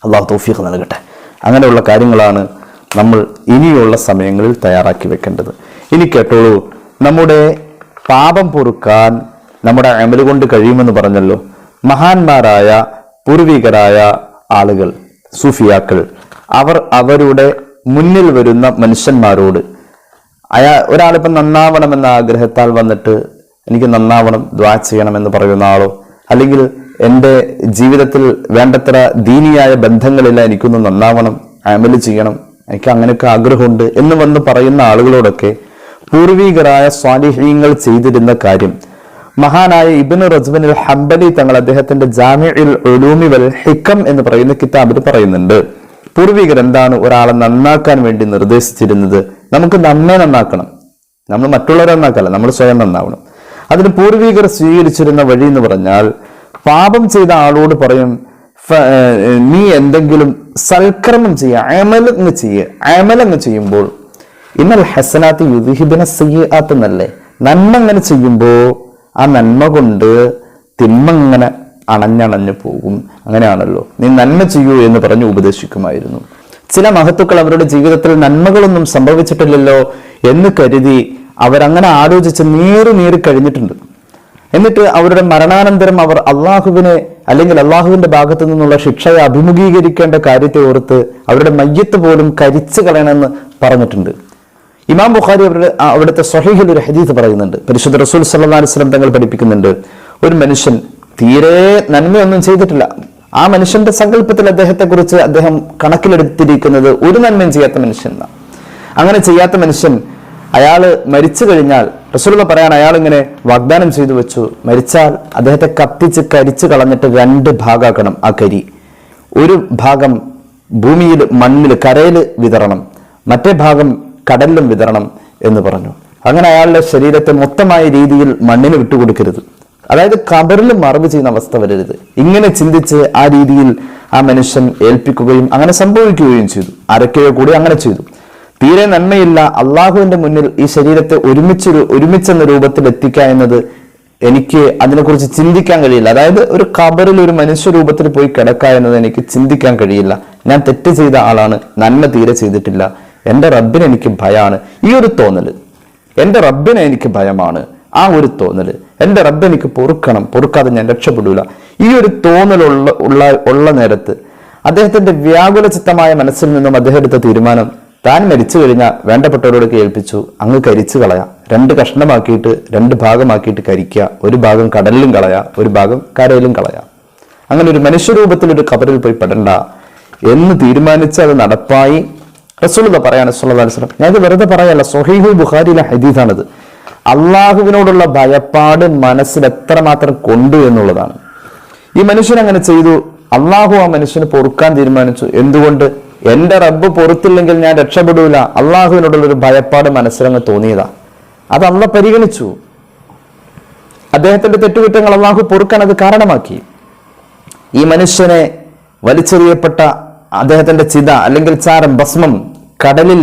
അള്ളാഹു തൗഫീഖ് നൽകട്ടെ. അങ്ങനെയുള്ള കാര്യങ്ങളാണ് നമ്മൾ ഇനിയുള്ള സമയങ്ങളിൽ തയ്യാറാക്കി വെക്കേണ്ടത്. ഇനി കേട്ടോളൂ നമ്മുടെ പാപം പൊറുക്കാൻ നമ്മുടെ അമൽ കൊണ്ട് കഴിയുമെന്ന് പറഞ്ഞല്ലോ. മഹാന്മാരായ പൂർവികരായ ആളുകൾ സൂഫിയാക്കൾ അവർ അവരുടെ മുന്നിൽ വരുന്ന മനുഷ്യന്മാരോട് അയാ ഒരാളിപ്പം നന്നാവണമെന്ന ആഗ്രഹത്താൽ വന്നിട്ട് എനിക്ക് നന്നാവണം ദ്വാ ചെയ്യണം എന്ന് പറയുന്ന ആളോ അല്ലെങ്കിൽ എന്റെ ജീവിതത്തിൽ വേണ്ടത്ര ദീനിയായ ബന്ധങ്ങളില്ല എനിക്കൊന്ന് നന്നാവണം അമൽ ചെയ്യണം എനിക്ക് അങ്ങനെയൊക്കെ ആഗ്രഹമുണ്ട് എന്ന് വന്ന് പറയുന്ന ആളുകളോടൊക്കെ പൂർവീകരായ സ്വാലിഹീങ്ങൾ ചെയ്തിരുന്ന കാര്യം. മഹാനായ ഇബിന് റജ്ബൻ ഹംബലി തങ്ങൾ അദ്ദേഹത്തിന്റെ ജാമിഉൽ ഒലൂമി വൽ ഹിക്കം എന്ന് പറയുന്ന കിതാബിൽ പറയുന്നുണ്ട്. പൂർവികർ എന്താണ് ഒരാളെ നന്നാക്കാൻ വേണ്ടി നിർദ്ദേശിച്ചിരുന്നത്? നമുക്ക് നമ്മെ നന്നാക്കണം. നമ്മൾ മറ്റുള്ളവരെ നന്നാക്കല്ല നമ്മൾ സ്വയം നന്നാവണം. അതിന് പൂർവികർ സ്വീകരിച്ചിരുന്ന വഴി എന്ന് പറഞ്ഞാൽ പാപം ചെയ്ത ആളോട് പറയും നീ എന്തെങ്കിലും സൽക്കർമ്മം ചെയ്യുക എന്ന് ചെയ്യുക എന്ന് ചെയ്യുമ്പോൾ ഇന്നൽ ഹസനാത്ത് യുദ്ധിബിന സയ്യാത്ത് എന്നല്ലേ? നന്മ അങ്ങനെ ചെയ്യുമ്പോൾ ആ നന്മ കൊണ്ട് തിന്മ ഇങ്ങനെ അണഞ്ഞണഞ്ഞു പോകും. അങ്ങനെയാണല്ലോ. നീ നന്മ ചെയ്യൂ എന്ന് പറഞ്ഞ് ഉപദേശിക്കുമായിരുന്നു. ചില മഹത്തുക്കൾ അവരുടെ ജീവിതത്തിൽ നന്മകളൊന്നും സംഭവിച്ചിട്ടില്ലല്ലോ എന്ന് കരുതി അവരങ്ങനെ ആലോചിച്ച് നീറി നീറി കഴിഞ്ഞിട്ടുണ്ട്. എന്നിട്ട് അവരുടെ മരണാനന്തരം അവർ അള്ളാഹുവിനെ അല്ലെങ്കിൽ അള്ളാഹുവിന്റെ ഭാഗത്തു നിന്നുള്ള ശിക്ഷയെ അഭിമുഖീകരിക്കേണ്ട കാര്യത്തെ ഓർത്ത് അവരുടെ മയ്യത്ത് പോലും കരിച്ചു കളയണമെന്ന് പറഞ്ഞിട്ടുണ്ട്. ഇമാം ബുഖാരി അവരുടെ അവിടുത്തെ സ്വഹീഹിൽ ഒരു ഹദീസ് പറയുന്നുണ്ട്. പരിശുദ്ധ റസൂൽ അലൈഹി വസല്ലം തങ്ങൾ പഠിപ്പിക്കുന്നുണ്ട് ഒരു മനുഷ്യൻ തീരെ നന്മയൊന്നും ചെയ്തിട്ടില്ല. ആ മനുഷ്യന്റെ സങ്കല്പത്തിൽ അദ്ദേഹത്തെ കുറിച്ച് അദ്ദേഹം കണക്കിലെടുത്തിരിക്കുന്നത് ഒരു നന്മയും ചെയ്യാത്ത മനുഷ്യൻ. അങ്ങനെ ചെയ്യാത്ത മനുഷ്യൻ അയാൾ മരിച്ചു കഴിഞ്ഞാൽ റസൂലുള്ള പറയാൻ അയാൾ ഇങ്ങനെ വാഗ്ദാനം ചെയ്തു വെച്ചു മരിച്ചാൽ അദ്ദേഹത്തെ കത്തിച്ച് കരിച്ചു കളഞ്ഞിട്ട് രണ്ട് ഭാഗമാക്കണം ആ കരി. ഒരു ഭാഗം ഭൂമിയിൽ മണ്ണിൽ കരയിൽ വിതറണം മറ്റേ ഭാഗം കടലിലും വിതരണം എന്ന് പറഞ്ഞു. അങ്ങനെ അയാളുടെ ശരീരത്തെ മൊത്തമായ രീതിയിൽ മണ്ണിന് വിട്ടുകൊടുക്കരുത്. അതായത് കബറിൽ മറവ് ചെയ്യുന്ന അവസ്ഥ വരരുത്. ഇങ്ങനെ ചിന്തിച്ച് ആ രീതിയിൽ ആ മനുഷ്യൻ ഏൽപ്പിക്കുകയും അങ്ങനെ സംഭവിക്കുകയും ചെയ്തു. ആരൊക്കെയോ കൂടി അങ്ങനെ ചെയ്തു. തീരെ നന്മയില്ല. അള്ളാഹുവിന്റെ മുന്നിൽ ഈ ശരീരത്തെ ഒരുമിച്ച് ഒരുമിച്ചെന്ന രൂപത്തിൽ എത്തിക്കുക എന്നത് എനിക്ക് അതിനെക്കുറിച്ച് ചിന്തിക്കാൻ കഴിയില്ല. അതായത് ഒരു കബറിൽ ഒരു മനുഷ്യ രൂപത്തിൽ പോയി കിടക്കുക എന്നത് എനിക്ക് ചിന്തിക്കാൻ കഴിയില്ല. ഞാൻ തെറ്റ് ചെയ്ത ആളാണ്. നന്മ തീരെ ചെയ്തിട്ടില്ല. എന്റെ റബ്ബിന് എനിക്ക് ഭയമാണ് ഈ ഒരു തോന്നൽ എന്റെ റബ്ബിനെ എനിക്ക് ഭയമാണ്. ആ ഒരു തോന്നൽ എന്റെ റബ്ബ് എനിക്ക് പൊറുക്കണം. പൊറുക്കാതെ ഞാൻ രക്ഷപ്പെടില്ല ഈ ഒരു തോന്നലുള്ള ഉള്ള ഉള്ള നേരത്ത് അദ്ദേഹത്തിന്റെ വ്യാകുല ചിത്തമായ മനസ്സിൽ നിന്നും അദ്ദേഹം എടുത്ത തീരുമാനം താൻ മരിച്ചു കഴിഞ്ഞാൽ വേണ്ടപ്പെട്ടവരോട് കേൾപ്പിച്ചു അങ്ങ് കരിച്ചു കളയാം. രണ്ട് കഷ്ണമാക്കിയിട്ട് രണ്ട് ഭാഗമാക്കിയിട്ട് കരിക്കുക. ഒരു ഭാഗം കടലിലും കളയാം ഒരു ഭാഗം കരയിലും കളയാം. അങ്ങനെ ഒരു മനുഷ്യരൂപത്തിൽ ഒരു കബറിൽ പോയി പെടണ്ട. എന്ന് തീരുമാനിച്ച് അത് നടപ്പായി. റസൂലുള്ള പറയാണ് സുല്ലാസ്ലം വസല്ലം. ഞാനിത് വെറുതെ പറയല്ല സൊഹീഹു ബുഖാരിയിലെ ഹദീസാണിത്. അള്ളാഹുവിനോടുള്ള ഭയപ്പാട് മനസ്സിൽ എത്രമാത്രം കൊണ്ടു എന്നുള്ളതാണ്. ഈ മനുഷ്യൻ അങ്ങനെ ചെയ്തു. അള്ളാഹു ആ മനുഷ്യന് പൊറുക്കാൻ തീരുമാനിച്ചു. എന്തുകൊണ്ട്? എന്റെ റബ്ബ് പൊറുത്തില്ലെങ്കിൽ ഞാൻ രക്ഷപ്പെടൂല. അള്ളാഹുവിനോടുള്ള ഒരു ഭയപ്പാട് മനസ്സിലങ്ങ് തോന്നിയതാ. അത് അള്ള പരിഗണിച്ചു. അദ്ദേഹത്തിന്റെ തെറ്റുകുറ്റങ്ങൾ അള്ളാഹു പൊറുക്കാൻ അത് കാരണമാക്കി. ഈ മനുഷ്യനെ വലിച്ചെറിയപ്പെട്ട അദ്ദേഹത്തിന്റെ ചിത അല്ലെങ്കിൽ ചാരം ഭസ്മം കടലിൽ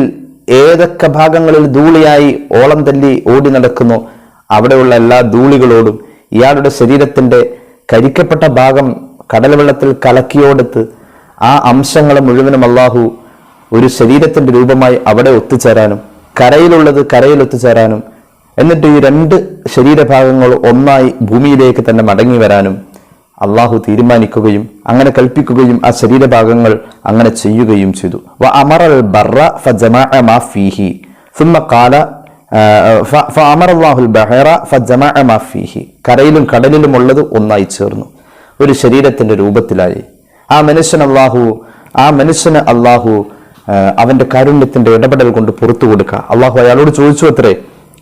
ഏതൊക്കെ ഭാഗങ്ങളിൽ ധൂളിയായി ഓളം തല്ലി ഓടി നടക്കുന്നു അവിടെയുള്ള എല്ലാ ധൂളികളോടും ഇയാളുടെ ശരീരത്തിന്റെ കരിക്കപ്പെട്ട ഭാഗം കടൽ വെള്ളത്തിൽ കലക്കിയോടത്ത് ആ അംശങ്ങളെ മുഴുവനും അള്ളാഹു ഒരു ശരീരത്തിന്റെ രൂപമായി അവിടെ ഒത്തുചേരാനും കരയിലുള്ളത് കരയിൽ ഒത്തുചേരാനും എന്നിട്ട് ഈ രണ്ട് ശരീരഭാഗങ്ങൾ ഒന്നായി ഭൂമിയിലേക്ക് തന്നെ മടങ്ങി വരാനും അള്ളാഹു തീരുമാനിക്കുകയും അങ്ങനെ കൽപ്പിക്കുകയും ആ ശരീരഭാഗങ്ങൾ അങ്ങനെ ചെയ്യുകയും ചെയ്തു വ അമറൽ ബർറ ഫജമാഅ മാ ഫീഹി ثم قال ഫഅമറല്ലാഹുൽ ബഹറ ഫജമഅ മാ ഫീഹി കരയിലും കടലിലും ഉള്ളത് ഒന്നായി ചേർന്നു ഒരു ശരീരത്തിന്റെ രൂപത്തിലായി ആ മനുഷ്യൻ അള്ളാഹു ആ മനുഷ്യന് അള്ളാഹു ആ, അവന്റെ കാരുണ്യത്തിന്റെ ഇടപെടൽ കൊണ്ട് പുറത്തു കൊടുക്കുക അള്ളാഹു അയാളോട് ചോദിച്ചു അത്രേ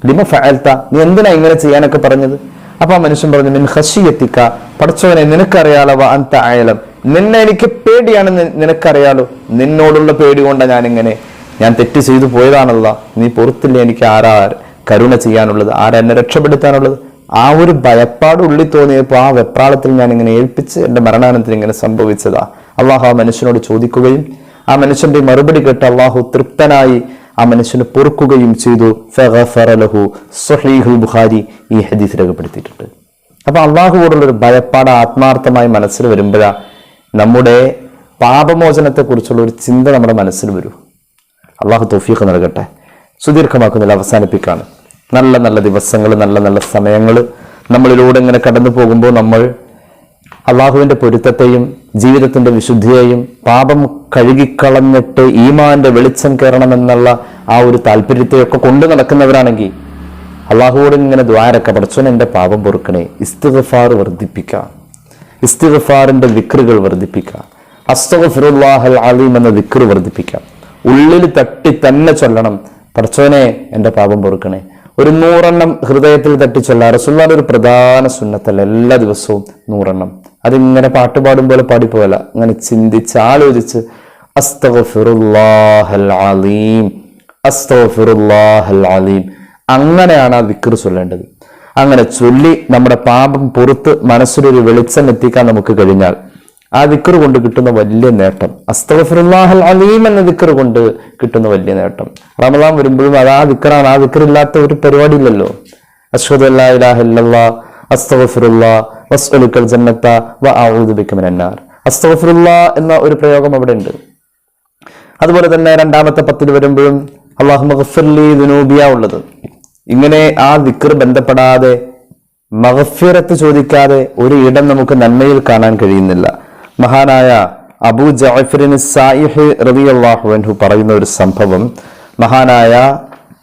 ലിമ ഫഅൽത്ത നീ എന്തിനാ ഇങ്ങനെ ചെയ്യാനൊക്കെ പറഞ്ഞത് അപ്പൊ ആ മനുഷ്യൻ പറഞ്ഞു മിൻ ഹസിയത്തിക്ക പഠിച്ചവനെ നിനക്കറിയാലോ അന്ത അയലം നിന്നെ എനിക്ക് പേടിയാണെന്ന് നിനക്കറിയാലോ. നിന്നോടുള്ള പേടി കൊണ്ടാണ് ഞാൻ ഇങ്ങനെ ഞാൻ തെറ്റ് ചെയ്തു പോയതാണല്ല. നീ പുറത്തില്ല എനിക്ക് ആരാ കരുണ ചെയ്യാനുള്ളത്? ആരാ എന്നെ രക്ഷപ്പെടുത്താനുള്ളത്? ആ ഒരു ഭയപ്പാട് ഉള്ളിൽ തോന്നിയപ്പോൾ ആ വെപ്രാളത്തിൽ ഞാൻ ഇങ്ങനെ ഏൽപ്പിച്ച് എന്റെ മരണാനന്തരം ഇങ്ങനെ സംഭവിച്ചതാ. അള്ളാഹു ആ മനുഷ്യനോട് ചോദിക്കുകയും ആ മനുഷ്യന്റെ മറുപടി കേട്ട് അള്ളാഹു തൃപ്തനായി ആ മനുഷ്യന് പൊറുക്കുകയും ചെയ്തു. ഫഗഫറ ലഹു സ്വഹീഹുൽ ബുഖാരി ഈ ഹദീസ് രേഖപ്പെടുത്തിയിട്ടുണ്ട്. അപ്പോൾ അള്ളാഹുവോടുള്ള ഒരു ഭയപ്പാട് ആത്മാർത്ഥമായി മനസ്സിൽ വരുമ്പോഴാ നമ്മുടെ പാപമോചനത്തെക്കുറിച്ചുള്ള ഒരു ചിന്ത നമ്മുടെ മനസ്സിൽ വരൂ. അള്ളാഹു തൗഫീഖ് നൽകട്ടെ. സുദീർഘമാക്കുന്നില്ല അവസാനിപ്പിക്കാണ് നല്ല നല്ല ദിവസങ്ങൾ നല്ല നല്ല സമയങ്ങൾ നമ്മളിലൂടെ ഇങ്ങനെ കടന്നു പോകുമ്പോൾ നമ്മൾ അള്ളാഹുവിന്റെ പൊരുത്തത്തെയും ജീവിതത്തിന്റെ വിശുദ്ധിയെയും പാപം കഴുകിക്കളഞ്ഞിട്ട് ഈമാന്റെ വെളിച്ചം കയറണമെന്നുള്ള ആ ഒരു താല്പര്യത്തെയൊക്കെ കൊണ്ടു നടക്കുന്നവരാണെങ്കിൽ അള്ളാഹുവോട് ഇങ്ങനെ ദ്വാരക്ക പഠിച്ചോൻ എന്റെ പാപം പൊറുക്കണേ. ഇസ്തിഗ്ഫാർ വർദ്ധിപ്പിക്ക ഇസ്തിഗ്ഫാറിന്റെ വിക്രുകൾ വർദ്ധിപ്പിക്ക അസ്തഗ്ഫിറുല്ലാഹൽ അലീം എന്ന വിക്രു വർദ്ധിപ്പിക്കാം ഉള്ളിൽ തട്ടി തന്നെ ചൊല്ലണം. പഠിച്ചോനെ എന്റെ പാപം പൊറുക്കണേ. ഒരു നൂറെണ്ണം ഹൃദയത്തിൽ തട്ടി ചൊല്ല റസുല്ലാന്റെ ഒരു പ്രധാന സുന്നത്തല്ല. എല്ലാ ദിവസവും നൂറെണ്ണം. അതിങ്ങനെ പാട്ട് പാടുമ്പോൾ പോലെ പാടിപ്പോയല്ല അങ്ങനെ ചിന്തിച്ച് ആലോചിച്ച് അലീം അങ്ങനെയാണ് ആ വിക്ർ ചൊല്ലേണ്ടത്. അങ്ങനെ ചൊല്ലി നമ്മുടെ പാപം പുറത്ത് മനസ്സിലൊരു വെളിച്ചം എത്തിക്കാൻ നമുക്ക് കഴിഞ്ഞാൽ ആ ദിക്കർ കൊണ്ട് കിട്ടുന്ന വലിയ നേട്ടം അസ്തഫിറുല്ലാഹൽ അലീം എന്ന ദിക്കർ കൊണ്ട് കിട്ടുന്ന വലിയ നേട്ടം. റമദാൻ വരുമ്പോഴും അത് ആ ദിക്കറാണ് ആ ദിക്കർ ഇല്ലാത്ത ഒരു പരിപാടി ഇല്ലല്ലോ അഷ്ഹദു ഇലാഹ ഇല്ലല്ലാ അസ്തഗ്ഫിറുല്ലാ വ എന്ന ഒരു പ്രയോഗം അവിടെ ഉണ്ട് അതുപോലെ തന്നെ രണ്ടാമത്തെ പത്തിൽ വരുമ്പോഴും അള്ളാഹു മഹഫിർലി ഉള്ളത്. ഇങ്ങനെ ആ ദിക്കർ ബന്ധപ്പെടാതെ മഹഫിറത്ത് ചോദിക്കാതെ ഒരു ഇടം നമുക്ക് നന്മയിൽ കാണാൻ കഴിയുന്നില്ല. മഹാനായ അബൂ ജാഫിറിന് സായിഹ് റളിയല്ലാഹു അൻഹു പറയുന്ന ഒരു സംഭവം മഹാനായ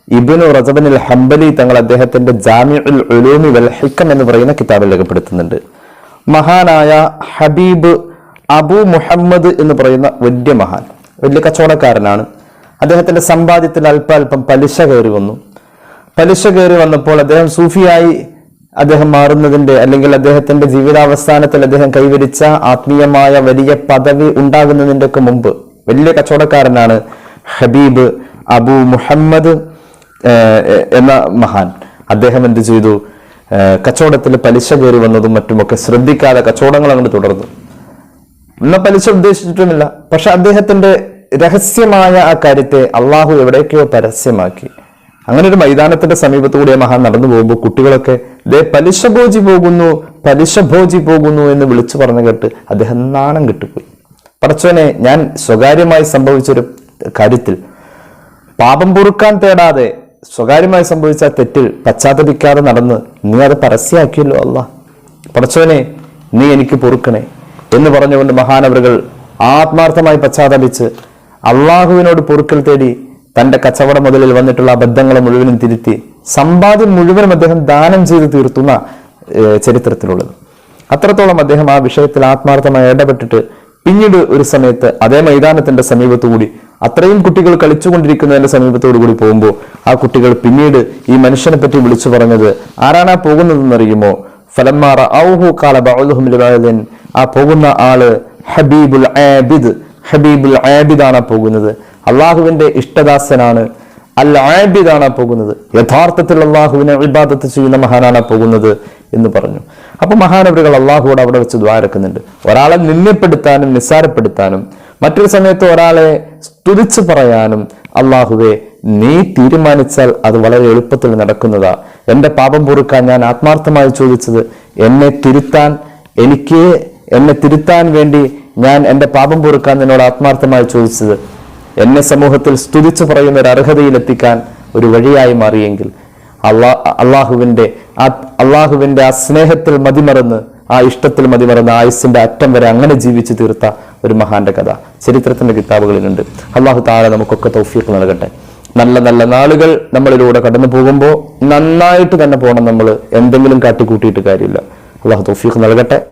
ഇബ്നു റജബനിൽ ഹംബലി തങ്ങൾ അദ്ദേഹത്തിന്റെ ജാമിഉൽ ഉലൂമി വൽ ഹിക്കം എന്ന് പറയുന്ന കിതാബിൽ രേഖപ്പെടുത്തുന്നുണ്ട്. മഹാനായ ഹബീബ് അബു മുഹമ്മദ് എന്ന് പറയുന്ന വലിയ മഹാൻ വലിയ കച്ചവടക്കാരനാണ്. അദ്ദേഹത്തിന്റെ സമ്പാദ്യത്തിൽ അല്പാൽപ്പം പലിശ കയറി വന്നു. പലിശ കയറി വന്നപ്പോൾ അദ്ദേഹം സൂഫിയായി അദ്ദേഹം മാറുന്നതിന്റെ അല്ലെങ്കിൽ അദ്ദേഹത്തിന്റെ ജീവിതാവസാനത്തിൽ അദ്ദേഹം കൈവരിച്ച ആത്മീയമായ വലിയ പദവി ഉണ്ടാകുന്നതിന്റെ ഒക്കെ മുമ്പ് വലിയ കച്ചവടക്കാരനാണ് ഹബീബ് അബു മുഹമ്മദ്. എന്ന മഹാൻ. അദ്ദേഹം എന്ത് ചെയ്തു? കച്ചവടത്തിൽ പലിശ കയറി വന്നതും മറ്റുമൊക്കെ ശ്രദ്ധിക്കാതെ കച്ചവടങ്ങൾ അങ്ങോട്ട് തുടർന്നു. എന്ന പലിശ ഉദ്ദേശിച്ചിട്ടുമില്ല. പക്ഷെ അദ്ദേഹത്തിന്റെ രഹസ്യമായ ആ കാര്യത്തെ അള്ളാഹു എവിടേക്കോ പരസ്യമാക്കി. അങ്ങനെ ഒരു മൈതാനത്തിന്റെ സമീപത്തുകൂടി ആ മഹാൻ നടന്നു പോകുമ്പോൾ കുട്ടികളൊക്കെ ദേ പലിശ ഭോജി പോകുന്നു പലിശ ഭോജി പോകുന്നു എന്ന് വിളിച്ചു പറഞ്ഞു കേട്ട് അദ്ദേഹം നാണം കിട്ടുപോയി പറച്ചോനെ ഞാൻ സ്വകാര്യമായി സംഭവിച്ചൊരു കാര്യത്തിൽ പാപം പൊറുക്കാൻ തേടാതെ സ്വകാര്യമായി സംഭവിച്ച തെറ്റിൽ പശ്ചാത്തപിക്കാതെ നടന്ന് നീ അത് പരസ്യമാക്കിയല്ലോ അല്ല പടച്ചോനെ നീ എനിക്ക് പൊറുക്കണേ എന്ന് പറഞ്ഞുകൊണ്ട് മഹാനവറുകൾ ആത്മാർത്ഥമായി പശ്ചാത്തപിച്ച് അള്ളാഹുവിനോട് പൊറുക്കൽ തേടി തന്റെ കച്ചവട മുതലിൽ വന്നിട്ടുള്ള അബദ്ധങ്ങളെ മുഴുവനും തിരുത്തി സമ്പാദ്യം മുഴുവനും അദ്ദേഹം ദാനം ചെയ്ത് തീർത്തുന്ന ചരിത്രത്തിലുള്ളത്. അത്രത്തോളം അദ്ദേഹം ആ വിഷയത്തിൽ ആത്മാർത്ഥമായി ഇടപെട്ടിട്ട് പിന്നീട് ഒരു സമയത്ത് അതേ മൈതാനത്തിന്റെ സമീപത്തുകൂടി അത്രയും കുട്ടികൾ കളിച്ചുകൊണ്ടിരിക്കുന്നതിന്റെ സമീപത്തോടു കൂടി പോകുമ്പോൾ ആ കുട്ടികൾ പിന്നീട് ഈ മനുഷ്യനെ പറ്റി വിളിച്ചു പറഞ്ഞത് ആരാണ് ആ പോകുന്നതെന്നറിയുമോ ഫലന്മാറ ഔഹു കാല ലിബഅദിൻ ആ പോകുന്ന ആൾ ഹബീബുൽ ആബിദ് ഹബീബുൽ ആബിദാണ് പോകുന്നത്. അള്ളാഹുവിന്റെ ഇഷ്ടദാസനാണ്. അൽ ആബിദാണ് പോകുന്നത്. യഥാർത്ഥത്തിൽ അള്ളാഹുവിനെ ഇബാദത്ത് ചെയ്യുന്ന മഹാനാണ് പോകുന്നത് എന്ന് പറഞ്ഞു. അപ്പൊ മഹാനവരുകൾ അള്ളാഹുവോട് അവിടെ വെച്ച് ദ്വാരക്കുന്നുണ്ട്. ഒരാളെ നിന്യപ്പെടുത്താനും നിസ്സാരപ്പെടുത്താനും. മറ്റൊരു സമയത്ത് ഒരാളെ സ്തുതിച്ചു പറയാനും അള്ളാഹുവെ നീ തീരുമാനിച്ചാൽ അത് വളരെ എളുപ്പത്തിൽ നടക്കുന്നതാ. എന്റെ പാപം പൊറുക്കാൻ ഞാൻ ആത്മാർത്ഥമായി ചോദിച്ചത് എന്നെ തിരുത്താൻ എനിക്ക് എന്നെ തിരുത്താൻ വേണ്ടി ഞാൻ എന്റെ പാപം പൊറുക്കാൻ നിന്നോട് ആത്മാർത്ഥമായി ചോദിച്ചത്. എന്നെ സമൂഹത്തിൽ സ്തുതിച്ചു പറയുന്ന ഒരു അർഹതയിലെത്തിക്കാൻ ഒരു വഴിയായി മാറിയെങ്കിൽ അള്ളാ അള്ളാഹുവിന്റെ ആ അള്ളാഹുവിന്റെ ആ സ്നേഹത്തിൽ മതിമറന്ന് ആ ഇഷ്ടത്തിൽ മതിമറന്ന് ആയുസിന്റെ അറ്റം വരെ അങ്ങനെ ജീവിച്ചു തീർത്ത ഒരു മഹാന്റെ കഥ. ചരിത്രത്തിന്റെ കിതാബുകളിലുണ്ട്. അള്ളാഹു താഴെ നമുക്കൊക്കെ തൗഫീഖ് നൽകട്ടെ. നല്ല നല്ല നാളുകൾ നമ്മളിലൂടെ കടന്നു പോകുമ്പോൾ നന്നായിട്ട് തന്നെ പോകണം നമ്മൾ എന്തെങ്കിലും കാട്ടിക്കൂട്ടിയിട്ട് കാര്യമില്ല. അള്ളാഹു തൗഫീഖ് നൽകട്ടെ.